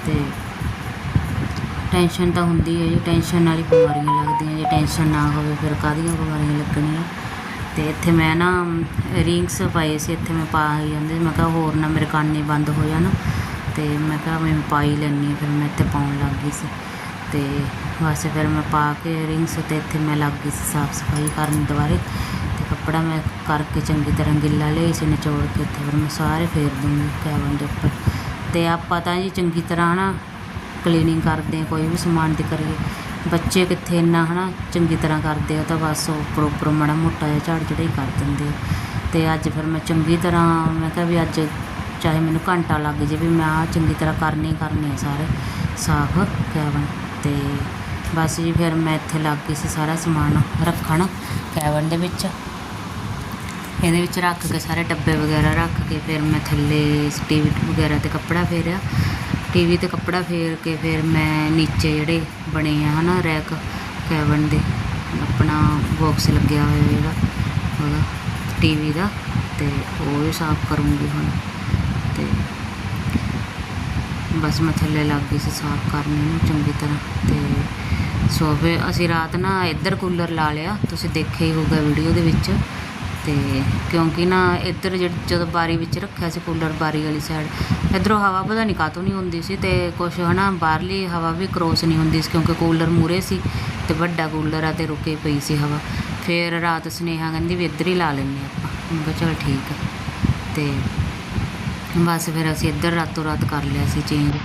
ਤੇ ਟੈਨਸ਼ਨ ਤਾਂ ਹੁੰਦੀ ਹੈ ਜੀ, ਟੈਨਸ਼ਨ ਨਾਲ ਹੀ ਬਿਮਾਰੀਆਂ ਲੱਗਦੀਆਂ। ਜੇ ਟੈਨਸ਼ਨ ਨਾ ਹੋਵੇ ਫਿਰ ਕਾਹਦੀਆਂ ਬਿਮਾਰੀਆਂ ਲੱਗਣੀਆਂ? ਤੇ ਇੱਥੇ ਮੈਂ ਨਾ ਰਿੰਗਸ ਪਾਏ ਸੀ, ਇੱਥੇ ਮੈਂ ਪਾ ਹੀ ਜਾਂਦੇ। ਮੈਂ ਕਿਹਾ ਹੋਰ ਨਾ ਮੇਰੇ ਕੰਨ ਹੀ ਬੰਦ ਹੋ ਜਾਣ। ਤੇ ਮੈਂ ਕਿਹਾ ਮੈਂ ਪਾ ਹੀ ਲੈਂਦੀ ਹਾਂ, ਫਿਰ ਮੈਂ ਇੱਥੇ ਪਾਉਣ ਲੱਗ ਗਈ ਸੀ। ਅਤੇ ਬਸ ਫਿਰ ਮੈਂ ਪਾ ਕੇ ਰਿੰਗਸ ਅਤੇ ਇੱਥੇ ਮੈਂ ਲੱਗ ਗਈ ਸੀ ਸਾਫ਼ ਸਫ਼ਾਈ ਕਰਨ ਦੁਬਾਰੇ ਅਤੇ ਕੱਪੜਾ ਮੈਂ ਕਰਕੇ ਚੰਗੀ ਤਰ੍ਹਾਂ ਗਿੱਲਾ ਲਿਆਈ ਸੀ, ਨਿਚੋੜ ਕੇ ਇੱਥੇ ਫਿਰ ਮੈਂ ਸਾਰੇ ਫੇਰ ਦੂੰਗੀ ਕੈਬਨ ਦੇ ਉੱਪਰ। ਅਤੇ ਆਪਾਂ ਤਾਂ ਜੀ ਚੰਗੀ ਤਰ੍ਹਾਂ ਨਾ ਕਲੀਨਿੰਗ ਕਰਦੇ ਹਾਂ, ਕੋਈ ਵੀ ਸਮਾਨ ਦੀ ਕਰੀਏ। ਬੱਚੇ ਕਿੱਥੇ ਇੰਨਾ ਹਨਾ ਚੰਗੀ ਤਰ੍ਹਾਂ ਕਰਦੇ ਆ ਤਾਂ ਬਸ ਉਹ ਉੱਪਰ ਉੱਪਰ ਮਾੜਾ ਮੋਟਾ ਜਿਹਾ ਝਾੜ ਚੜਾਈ ਕਰ ਦਿੰਦੇ ਆ। ਅਤੇ ਅੱਜ ਫਿਰ ਮੈਂ ਚੰਗੀ ਤਰ੍ਹਾਂ, ਮੈਂ ਕਿਹਾ ਵੀ ਅੱਜ ਚਾਹੇ ਮੈਨੂੰ ਘੰਟਾ ਲੱਗ ਜੇ ਵੀ ਮੈਂ ਆਹ ਚੰਗੀ ਤਰ੍ਹਾਂ ਕਰਨੇ ਹੀ ਕਰਨੇ ਆ ਸਾਰੇ ਸਾਫ਼ ਕੈਬਨ। ਤੇ ਬਸ ਜੀ ਫਿਰ ਮੈਂ ਇੱਥੇ ਲੱਗ ਗਈ ਸੀ ਸਾਰਾ ਸਮਾਨ ਰੱਖਣ ਕੈਬਨ ਦੇ ਵਿੱਚ। ਇਹਦੇ ਵਿੱਚ ਰੱਖ ਕੇ ਸਾਰੇ ਡੱਬੇ ਵਗੈਰਾ ਰੱਖ ਕੇ ਫਿਰ ਮੈਂ ਥੱਲੇ ਟੀਵੀ ਵਗੈਰਾ ਤੇ ਕੱਪੜਾ ਫੇਰਿਆ। ਟੀਵੀ ਤੇ ਕੱਪੜਾ ਫੇਰ ਕੇ ਫਿਰ ਮੈਂ ਨੀਚੇ ਜਿਹੜੇ ਬਣੇ ਆ ਹਨਾ ਰੈਕ ਕੈਬਨ ਦੇ, ਆਪਣਾ ਬਾਕਸ ਲੱਗਿਆ ਹੋਇਆ ਜਿਹੜਾ ਉਹਦਾ ਟੀਵੀ ਦਾ ਤੇ ਉਹ ਸਾਫ਼ ਕਰੂੰਗੀ ਹੁਣ। ਬਸ ਮੈਂ ਥੱਲੇ ਲੱਗ ਗਈ ਸੀ ਸਾਫ਼ ਕਰਨ ਨੂੰ ਚੰਗੀ ਤਰ੍ਹਾਂ ਤੇ ਫਿਰ ਅਸੀਂ ਰਾਤ ਨਾ ਇੱਧਰ ਕੂਲਰ ਲਾ ਲਿਆ, ਤੁਸੀਂ ਦੇਖਿਆ ਹੀ ਹੋਊਗਾ ਵੀਡੀਓ ਦੇ ਵਿੱਚ ਤੇ ਕਿਉਂਕਿ ਨਾ ਇੱਧਰ ਜਿਹੜੀ ਜਦੋਂ ਬਾਰੀ ਵਿੱਚ ਰੱਖਿਆ ਸੀ ਕੂਲਰ ਬਾਰੀ ਵਾਲੀ ਸਾਈਡ ਇੱਧਰੋਂ ਹਵਾ ਪਤਾ ਨਹੀਂ ਕਾਤੋਂ ਨਹੀਂ ਹੁੰਦੀ ਸੀ ਤੇ ਕੁਛ ਹਨਾ ਬਾਹਰਲੀ ਹਵਾ ਵੀ ਕ੍ਰੋਸ ਨਹੀਂ ਹੁੰਦੀ ਸੀ ਕਿਉਂਕਿ ਕੂਲਰ ਮੂਰੇ ਸੀ ਤੇ ਵੱਡਾ ਕੂਲਰ ਆ ਤੇ ਰੁਕੇ ਪਈ ਸੀ ਹਵਾ। ਫਿਰ ਰਾਤ ਸੁਨੇਹਾ ਕਹਿੰਦੀ ਵੀ ਇੱਧਰ ਹੀ ਲਾ ਲੈਂਦੇ ਆਪਾਂ। ਮੈਂ ਕਿਹਾ ਚਲ ਠੀਕ ਆ। ਤੇ ਬਸ ਫਿਰ ਅਸੀਂ ਇੱਧਰ ਰਾਤੋਂ ਰਾਤ ਕਰ ਲਿਆ ਸੀ ਚੇਂਜ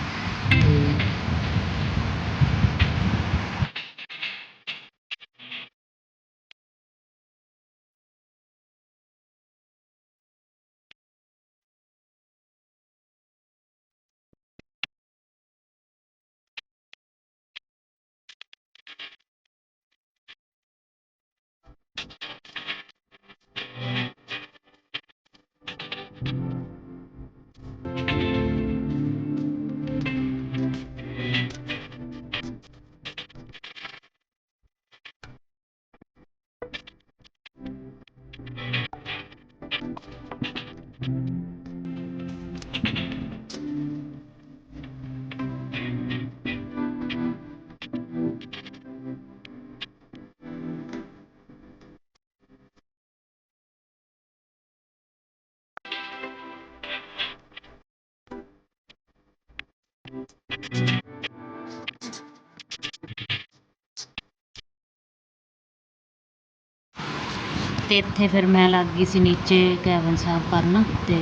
ਅਤੇ ਇੱਥੇ ਫਿਰ ਮੈਂ ਲੱਗ ਗਈ ਸੀ ਨੀਚੇ ਕੈਬਨ ਸਾਫ਼ ਕਰਨ ਅਤੇ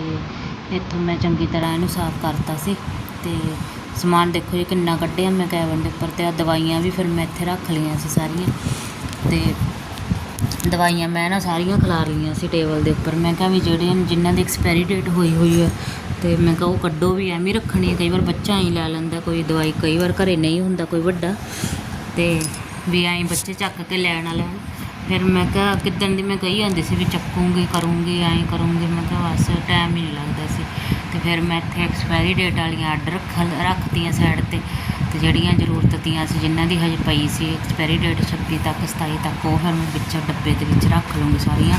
ਇੱਥੋਂ ਮੈਂ ਚੰਗੀ ਤਰ੍ਹਾਂ ਇਹਨੂੰ ਸਾਫ਼ ਕਰਤਾ ਸੀ ਅਤੇ ਸਮਾਨ ਦੇਖੋ ਜੀ ਕਿੰਨਾ ਕੱਢਿਆ ਮੈਂ ਕੈਬਨ ਦੇ ਉੱਪਰ ਅਤੇ ਆ ਦਵਾਈਆਂ ਵੀ ਫਿਰ ਮੈਂ ਇੱਥੇ ਰੱਖ ਲਈਆਂ ਸੀ ਸਾਰੀਆਂ ਅਤੇ ਦਵਾਈਆਂ ਮੈਂ ਨਾ ਸਾਰੀਆਂ ਖਿਲਾਰ ਲਈਆਂ ਸੀ ਟੇਬਲ ਦੇ ਉੱਪਰ। ਮੈਂ ਕਿਹਾ ਵੀ ਜਿਹੜੇ ਜਿਨ੍ਹਾਂ ਦੀ ਐਕਸਪਾਇਰੀ ਡੇਟ ਹੋਈ ਹੋਈ ਹੈ ਅਤੇ ਮੈਂ ਕਿਹਾ ਉਹ ਕੱਢੋ ਵੀ ਐਵੇਂ ਰੱਖਣੀ ਹੈ ਕਈ ਵਾਰ ਬੱਚਾ ਹੀ ਲੈ ਲੈਂਦਾ, ਕੋਈ ਦਵਾਈ ਕਈ ਵਾਰ ਘਰੇ ਨਹੀਂ ਹੁੰਦਾ, ਕੋਈ ਵੱਡਾ ਅਤੇ ਵੀ ਐਂ ਬੱਚੇ ਚੱਕ ਕੇ ਲੈਣ ਵਾਲੇ। ਫਿਰ ਮੈਂ ਕਿਹਾ ਕਿੱਦਣ ਦੀ ਮੈਂ ਕਹੀ ਜਾਂਦੀ ਸੀ ਵੀ ਚੱਕੂੰਗੀ, ਕਰੂੰਗੀ, ਐਂ ਕਰੂੰਗੀ। ਮੈਂ ਕਿਹਾ ਬਸ ਟਾਈਮ ਹੀ ਨਹੀਂ ਲੱਗਦਾ ਸੀ। ਤੇ ਫਿਰ ਮੈਂ ਇੱਥੇ ਐਕਸਪਾਇਰੀ ਡੇਟ ਵਾਲੀਆਂ ਆਰਡਰ ਰੱਖ ਰੱਖਤੀਆਂ ਸਾਈਡ ਤੇ। ਤੇ ਜਿਹੜੀਆਂ ਜ਼ਰੂਰਤ ਦੀਆਂ ਸੀ, ਜਿਨ੍ਹਾਂ ਦੀ ਹਜੇ ਪਈ ਸੀ ਐਕਸਪਾਇਰੀ ਡੇਟ 26 ਤੱਕ 27 ਤੱਕ, ਉਹ ਫਿਰ ਮੈਂ ਵਿੱਚ ਡੱਬੇ ਦੇ ਵਿੱਚ ਰੱਖ ਲੂੰਗੀ ਸਾਰੀਆਂ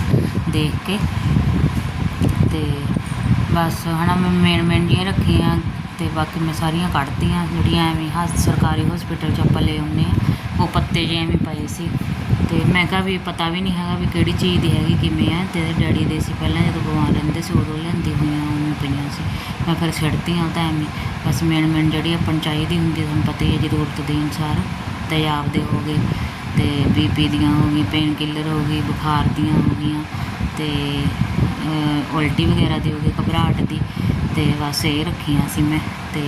ਦੇਖ ਕੇ। ਤੇ ਬਸ ਹਨਾ, ਮੈਂ ਮੇਨ ਮੇਨ ਜਿਹੀਆਂ ਰੱਖੀਆਂ ਤੇ ਬਾਕੀ ਮੈਂ ਸਾਰੀਆਂ ਕੱਢਤੀਆਂ। ਜਿਹੜੀਆਂ ਐਵੇਂ ਹਸ ਸਰਕਾਰੀ ਹਸਪੀਟਲ 'ਚ ਆਪਾਂ ਲੈ ਆਉਂਦੇ ਆ ਉਹ ਪੱਤੇ ਜਿਹੇ ਐਵੇਂ ਪਏ ਸੀ। ਤੇ ਮੈਂ ਕਿਹਾ ਵੀ ਪਤਾ ਵੀ ਨਹੀਂ ਹੈਗਾ ਵੀ ਕਿਹੜੀ ਚੀਜ਼ ਦੀ ਹੈਗੀ, ਕਿਵੇਂ ਆ। ਤੇ ਡੈਡੀ ਦੇ ਸੀ ਪਹਿਲਾਂ ਜਦੋਂ ਬਿਮਾਰ ਰਹਿੰਦੇ ਸੀ, ਉਦੋਂ ਲਿਆਂਦੀ ਹੋਈਆਂ ਉਹਨੂੰ ਪਈਆਂ ਸੀ। ਮੈਂ ਫਿਰ ਛੱਡਤੀਆਂ ਤਾਂ ਐਵੇਂ, ਬਸ ਮੇਨ ਮੇਨ ਜਿਹੜੀ ਆਪਾਂ ਨੂੰ ਚਾਹੀਦੀ ਹੁੰਦੀ ਤੁਹਾਨੂੰ ਪਤਾ ਹੀ ਹੈ ਜ਼ਰੂਰਤ ਦੇ ਅਨੁਸਾਰ ਤੇਜ਼ਾਬ ਦੇ ਹੋ ਗਏ। ਤੇ ਬੀਪੀ ਦੀਆਂ ਹੋ ਗਈ ਪੇਨ ਕਿਲਰ ਹੋ ਗਈ, ਬੁਖਾਰ ਦੀਆਂ ਹੋ ਗਈਆਂ, ਤੇ ਉਲਟੀ ਵਗੈਰਾ ਦੀ ਹੋ ਗਈ, ਘਬਰਾਹਟ ਦੀ। ਤੇ ਬਸ ਇਹ ਰੱਖੀਆਂ ਸੀ ਮੈਂ ਤੇ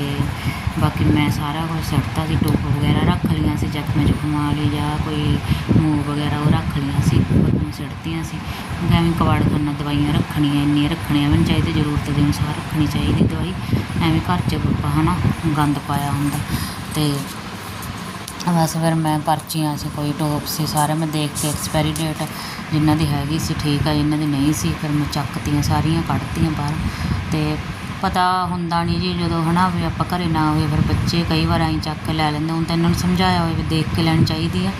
ਬਾਕੀ ਮੈਂ ਸਾਰਾ ਕੁਝ ਸੜਤਾ ਸੀ, ਟੋਪ ਵਗੈਰਾ ਰੱਖ ਲਈਆਂ ਸੀ, ਜ਼ਖਮ ਜ਼ੁਖਮ ਵਾਲੀ ਜਾਂ ਕੋਈ ਮੂਵ ਵਗੈਰਾ ਉਹ ਰੱਖ ਲਈਆਂ ਸੀ, ਬਾਕੀ ਮੈਂ ਸੁੱਟਤੀਆਂ ਸੀ ਐਵੇਂ ਕਵਾੜ ਖਾਨਾ ਦਵਾਈਆਂ ਰੱਖਣੀਆਂ, ਇੰਨੀਆਂ ਰੱਖਣੀਆਂ ਵੀ ਨਹੀਂ ਚਾਹੀਦੀ ਜ਼ਰੂਰਤ ਦੇ ਅਨੁਸਾਰ ਰੱਖਣੀ ਚਾਹੀਦੀ ਦਵਾਈ। ਐਵੇਂ ਘਰ 'ਚ ਆਪਾਂ ਹਨਾ ਗੰਦ ਪਾਇਆ ਹੁੰਦਾ ਤੇ ਬਸ ਫਿਰ ਮੈਂ ਪਰਚੀਆਂ ਸੀ, ਕੋਈ ਟੋਪ ਸੀ, ਸਾਰੇ ਮੈਂ ਦੇਖ ਕੇ ਐਕਸਪਾਇਰੀ ਡੇਟ ਜਿਨ੍ਹਾਂ ਦੀ ਹੈਗੀ ਸੀ, ਠੀਕ ਆ ਜਿਨ੍ਹਾਂ ਦੀ ਨਹੀਂ ਸੀ, ਫਿਰ ਮੈਂ ਚੱਕਤੀਆਂ ਸਾਰੀਆਂ, ਕੱਢਤੀਆਂ ਬਾਹਰ ਤੇ ਪਤਾ ਹੁੰਦਾ ਨਹੀਂ ਜੀ, ਜਦੋਂ ਹੈ ਨਾ ਵੀ ਆਪਾਂ ਘਰੇ ਨਾ ਹੋਏ, ਫਿਰ ਬੱਚੇ ਕਈ ਵਾਰ ਐਂ ਚੱਕ ਕੇ ਲੈ ਲੈਂਦੇ, ਹੁਣ ਤਾਂ ਇਹਨਾਂ ਨੂੰ ਸਮਝਾਇਆ ਹੋਵੇ ਵੀ ਦੇਖ ਕੇ ਲੈਣੀ ਚਾਹੀਦੀ ਆ,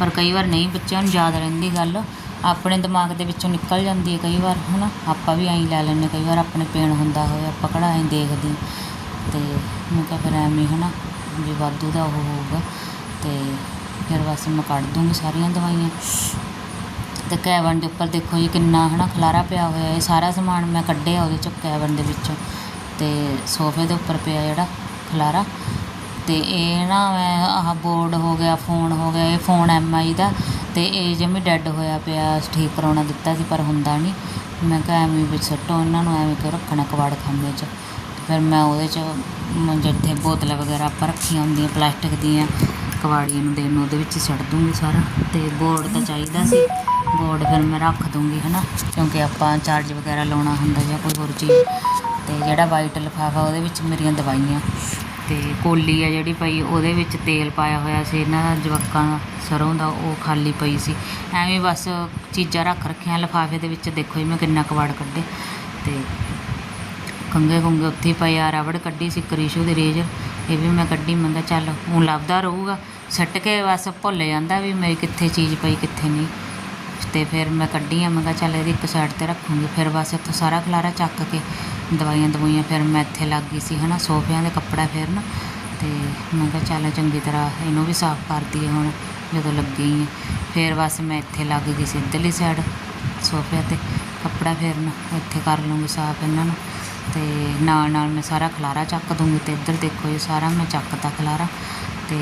ਪਰ ਕਈ ਵਾਰ ਨਹੀਂ, ਬੱਚਿਆਂ ਨੂੰ ਯਾਦ ਰਹਿੰਦੀ ਗੱਲ, ਆਪਣੇ ਦਿਮਾਗ ਦੇ ਵਿੱਚੋਂ ਨਿਕਲ ਜਾਂਦੀ ਹੈ ਕਈ ਵਾਰ ਹੈ ਨਾ ਆਪਾਂ ਵੀ ਐਂ ਲੈ ਲੈਂਦੇ, ਕਈ ਵਾਰ ਆਪਣੇ ਪੇਣ ਹੁੰਦਾ ਹੋਵੇ ਆਪਾਂ ਕਿਹੜਾ ਐਂ ਦੇਖਦੇ ਤੇ ਮੈਂ ਕਿਹਾ ਫਿਰ ਐਵੇਂ ਹੈ ਨਾ ਵੀ ਵਾਧੂ ਦਾ ਉਹ ਹੋਊਗਾ, ਤੇ ਫਿਰ ਬਸ ਮੈਂ ਕੱਢ ਦੂੰਗੀ ਸਾਰੀਆਂ ਦਵਾਈਆਂ। ਤੇ ਕੈਬਨ ਦੇ ਉੱਪਰ ਦੇਖੋ ਜੀ ਕਿੰਨਾ, ਹਨਾ, ਖਲਾਰਾ ਪਿਆ ਹੋਇਆ, ਇਹ ਸਾਰਾ ਸਮਾਨ ਮੈਂ ਕੱਢਿਆ ਉਹਦੇ ਚੋਂ ਕੈਬਨ ਦੇ ਵਿੱਚੋਂ। ਤੇ ਸੋਫੇ ਦੇ ਉੱਪਰ ਪਿਆ ਜਿਹੜਾ ਖਲਾਰਾ। ਤੇ ਇਹ ਨਾ ਮੈਂ ਆਹ ਬੋਰਡ ਹੋ ਗਿਆ, ਫੋਨ ਹੋ ਗਿਆ, ਇਹ ਫੋਨ ਐਮਆਈ ਦਾ। ਤੇ ਇਹ ਜਿਵੇਂ ਡੈੱਡ ਹੋਇਆ ਪਿਆ, ਠੀਕ ਕਰਾਉਣਾ ਦਿੱਤਾ ਸੀ, ਪਰ ਹੁੰਦਾ ਨਹੀਂ। ਮੈਂ ਕਿਹਾ ਐਵੇਂ ਵਿੱਚ ਸੁੱਟੋ ਇਹਨਾਂ ਨੂੰ, ਐਵੇਂ ਕਿਉਂ ਰੱਖਣਾ ਕਬਾੜ ਖਾਂਦੇ 'ਚ? ਫਿਰ ਮੈਂ ਉਹਦੇ 'ਚ ਜਿੱਥੇ ਬੋਤਲਾਂ ਵਗੈਰਾ ਆਪਾਂ ਰੱਖੀਆਂ ਹੁੰਦੀਆਂ, ਪਲਾਸਟਿਕ ਦੀਆਂ ਕਵਾੜੀਆਂ ਨੂੰ ਦੇਣ ਨੂੰ, ਉਹਦੇ ਵਿੱਚ ਸੁੱਟ ਦੂੰਗੀ ਸਾਰਾ। ਤੇ ਬੋਰਡ ਤਾਂ ਚਾਹੀਦਾ ਸੀ। ਬੋਰਡ ਫਿਰ ਮੈਂ ਰੱਖ ਦੂੰਗੀ, ਹਨਾ? ਕਿਉਂਕਿ ਆਪਾਂ ਚਾਰਜ ਵਗੈਰਾ ਲਾਉਣਾ ਹੁੰਦਾ ਜਾਂ ਕੋਈ ਹੋਰ ਚੀਜ਼। ਤੇ ਜਿਹੜਾ ਵਾਈਟ ਲਿਫਾਫਾ ਉਹਦੇ ਵਿੱਚ ਮੇਰੀਆਂ ਦਵਾਈਆਂ ਤੇ ਕੋਲੀ ਆ ਜਿਹੜੀ ਪਈ, ਉਹਦੇ ਵਿੱਚ ਤੇਲ ਪਾਇਆ ਹੋਇਆ ਸੀ, ਇਹਨਾਂ ਦਾ ਜਵਾਕਾਂ ਦਾ ਸਰੋਂ ਦਾ, ਉਹ ਖਾਲੀ ਪਈ ਸੀ। ਐਵੇਂ ਬਸ ਚੀਜ਼ਾਂ ਰੱਖ ਰੱਖੀਆਂ ਲਿਫਾਫੇ ਦੇ ਵਿੱਚ, ਦੇਖੋ ਜੀ ਮੈਂ ਕਿੰਨਾ ਕਵਾੜ ਕੱਢੇ। ਤੇ ਕੰਗੇ ਕੁੰਗੇ ਉੱਥੇ ਪਏ ਆ ਰਬੜ ਕੱਢੀ ਸੀ ਕਰੀਸ਼ੂ ਦੀ ਰੇਜਰ ਇਹ ਵੀ ਮੈਂ ਕੱਢੀ, ਮੈਂ ਕਿਹਾ ਚੱਲ ਹੁਣ ਲੱਭਦਾ ਰਹੂਗਾ। ਸੱਟ ਕੇ ਬਸ ਭੁੱਲ ਜਾਂਦਾ ਵੀ ਮੇਰੀ ਕਿੱਥੇ ਚੀਜ਼ ਪਈ, ਕਿੱਥੇ ਨਹੀਂ। ਤੇ ਫਿਰ ਮੈਂ ਕੱਢੀ ਆ, ਮੈਂ ਕਿਹਾ ਚੱਲ ਇਹਦੀ ਇੱਕ ਸਾਈਡ ਤੇ ਰੱਖੂੰਗੀ। ਫਿਰ ਬਸ ਇੱਥੋਂ ਸਾਰਾ ਖਲਾਰਾ ਚੱਕ ਕੇ ਦਵਾਈਆਂ ਦਵਾਈਆਂ ਫਿਰ ਮੈਂ ਇੱਥੇ ਲੱਗ ਗਈ ਸੀ, ਹਨਾ, ਸੋਫਿਆਂ ਦੇ ਕੱਪੜਾ ਫੇਰਨ ਤੇ ਮੈਂ ਕਿਹਾ ਚੱਲ ਚੰਗੀ ਤਰ੍ਹਾਂ ਇਹਨੂੰ ਵੀ ਸਾਫ਼ ਕਰਦੀ ਹੁਣ, ਜਦੋਂ ਲੱਗੀ ਹਾਂ ਫਿਰ ਬਸ ਮੈਂ ਇੱਥੇ ਲੱਗ ਗਈ ਸੀ ਇੱਧਰਲੀ ਸਾਈਡ ਸੋਫਿਆਂ ਤੇ ਕੱਪੜਾ ਫੇਰਨ ਇੱਥੇ ਕਰ ਲੂੰਗੀ ਸਾਫ਼ ਇਹਨਾਂ ਨੂੰ। ਤੇ ਨਾਲ ਨਾਲ ਮੈਂ ਸਾਰਾ ਖਲਾਰਾ ਚੱਕ ਦੂੰਗੀ ਤੇ ਇੱਧਰ ਦੇਖੋ ਇਹ ਸਾਰਾ ਮੈਂ ਚੱਕਤਾ ਖਲਾਰਾ। ਤੇ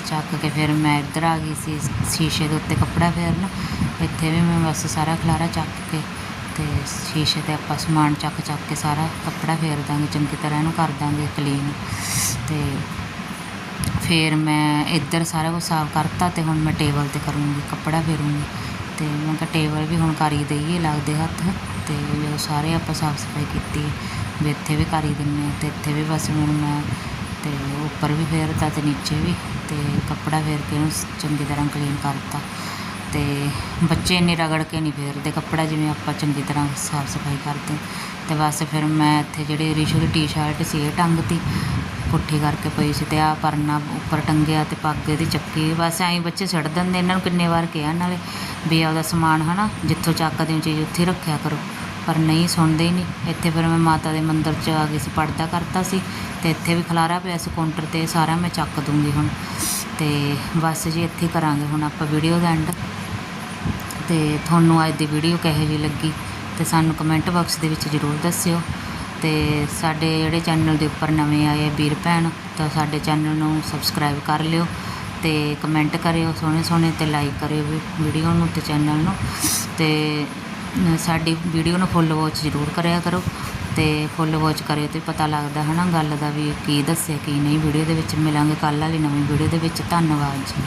ਚੱਕ ਕੇ ਫਿਰ ਮੈਂ ਇੱਧਰ ਆ ਗਈ ਸੀ ਸ਼ੀਸ਼ੇ ਦੇ ਉੱਤੇ ਕੱਪੜਾ ਫੇਰਨ। ਇੱਥੇ ਵੀ ਮੈਂ ਬਸ ਸਾਰਾ ਖਲਾਰਾ ਚੱਕ ਕੇ ਤੇ ਸ਼ੀਸ਼ੇ ਤੇ ਆਪਾਂ ਸਮਾਨ ਚੱਕ ਚੱਕ ਕੇ ਸਾਰਾ ਕੱਪੜਾ ਫੇਰ ਦਾਂਗੇ, ਚੰਗੀ ਤਰ੍ਹਾਂ ਇਹਨੂੰ ਕਰ ਦਾਂਗੇ ਕਲੀਨ ਤੇ ਫਿਰ ਮੈਂ ਇੱਧਰ ਸਾਰਾ ਕੁਝ ਸਾਫ਼ ਕਰਤਾ ਤੇ ਹੁਣ ਮੈਂ ਟੇਬਲ ਤੇ ਕਰੂੰਗੀ, ਕੱਪੜਾ ਫੇਰੂੰਗੀ। ਤੇ ਮੈਂ ਕਿਹਾ ਟੇਬਲ ਵੀ ਹੁਣ ਕਰੀ ਹੀ ਦਈਏ ਲੱਗਦੇ ਹੱਥ। ਤੇ ਜਦੋਂ ਸਾਰੇ ਆਪਾਂ ਸਾਫ਼ ਸਫ਼ਾਈ ਕੀਤੀ ਵੀ ਇੱਥੇ ਵੀ ਕਰੀ ਹੀ ਦਿੰਦੇ ਹਾਂ ਤੇ ਇੱਥੇ ਵੀ ਬਸ ਹੁਣ ਮੈਂ ਅਤੇ ਉੱਪਰ ਵੀ ਫੇਰਤਾ ਅਤੇ ਨੀਚੇ ਵੀ ਅਤੇ ਕੱਪੜਾ ਫੇਰ ਕੇ ਇਹਨੂੰ ਚੰਗੀ ਤਰ੍ਹਾਂ ਕਲੀਨ ਕਰਤਾ ਅਤੇ ਬੱਚੇ ਇੰਨੇ ਰਗੜ ਕੇ ਨਹੀਂ ਫੇਰਦੇ, ਕੱਪੜਾ ਜਿਵੇਂ ਆਪਾਂ ਚੰਗੀ ਤਰ੍ਹਾਂ ਸਾਫ਼ ਸਫ਼ਾਈ ਕਰਦੇ। ਅਤੇ ਬਸ ਫਿਰ ਮੈਂ ਇੱਥੇ ਜਿਹੜੀ ਰਿਸ਼ੂ ਦੀ ਟੀ-ਸ਼ਰਟ ਸੀ ਇਹ ਟੰਗਤੀ, ਪੁੱਠੀ ਕਰਕੇ ਪਈ ਸੀ ਤੇ ਆ ਪਰਨਾ ਉੱਪਰ ਟੰਗਿਆ ਤੇ ਪੱਗ ਇਹਦੀ ਚੱਕੀ ਬਸ ਐਂ ਬੱਚੇ ਛੱਡ ਦਿੰਦੇ, ਇਹਨਾਂ ਨੂੰ ਕਿੰਨੇ ਵਾਰ ਕਿਹਾ ਨਾਲੇ ਵੀ ਆਪਦਾ ਸਮਾਨ ਹਨਾ, ਜਿੱਥੋਂ ਚੱਕਦੇ ਹੋ ਚੀਜ਼ ਉੱਥੇ ਹੀ ਰੱਖਿਆ ਕਰੋ। ਪਰ ਨਹੀਂ ਸੁਣਦੇ ਹੀ ਨਹੀਂ ਇੱਥੇ ਫਿਰ ਮੈਂ ਮਾਤਾ ਦੇ ਮੰਦਿਰ 'ਚ ਆ ਗਈ ਸੀ ਪਰਦਾ ਕਰਤਾ ਸੀ ਤੇ ਇੱਥੇ ਵੀ ਖਲਾਰਾ ਪਿਆ ਸੀ ਕਾਊਂਟਰ ਤੇ, ਸਾਰਾ ਮੈਂ ਚੱਕ ਦੂੰਗੀ ਹੁਣ। ਤੇ ਬਸ ਜੀ ਇੱਥੇ ਕਰਾਂਗੇ ਹੁਣ ਆਪਾਂ ਵੀਡੀਓ ਦਾ ਐਂਡ ਤੇ ਤੁਹਾਨੂੰ ਅੱਜ ਦੀ ਵੀਡੀਓ ਕਿਹੋ ਜਿਹੀ ਲੱਗੀ ਤੇ ਸਾਨੂੰ ਕਮੈਂਟ ਬਾਕਸ ਦੇ ਵਿੱਚ ਜ਼ਰੂਰ ਦੱਸਿਓ। ਤੇ ਸਾਡੇ ਜਿਹੜੇ ਚੈਨਲ ਦੇ ਉੱਪਰ ਨਵੇਂ ਆਏ ਆ ਵੀਰ ਭੈਣ, ਤਾਂ ਸਾਡੇ ਚੈਨਲ ਨੂੰ ਸਬਸਕ੍ਰਾਈਬ ਕਰ ਲਿਓ ਤੇ ਕਮੈਂਟ ਕਰਿਓ ਸੋਹਣੇ ਸੋਹਣੇ ਤੇ ਲਾਈਕ ਕਰਿਓ ਵੀਡੀਓ ਨੂੰ ਤੇ ਚੈਨਲ ਨੂੰ। ਤੇ ਸਾਡੀ ਵੀਡੀਓ ਨੂੰ ਫੁੱਲ ਵਾਚ ਜ਼ਰੂਰ ਕਰਿਆ ਕਰੋ ਅਤੇ ਫੁੱਲ ਵਾਚ ਕਰਿਓ ਤੇ ਪਤਾ ਲੱਗਦਾ ਹੈ ਨਾ ਗੱਲ ਦਾ ਵੀ ਕੀ ਦੱਸਿਆ, ਕੀ ਨਹੀਂ। ਵੀਡੀਓ ਦੇ ਵਿੱਚ ਮਿਲਾਂਗੇ ਕੱਲ੍ਹ ਵਾਲੀ ਨਵੀਂ ਵੀਡੀਓ ਦੇ ਵਿੱਚ। ਧੰਨਵਾਦ ਜੀ।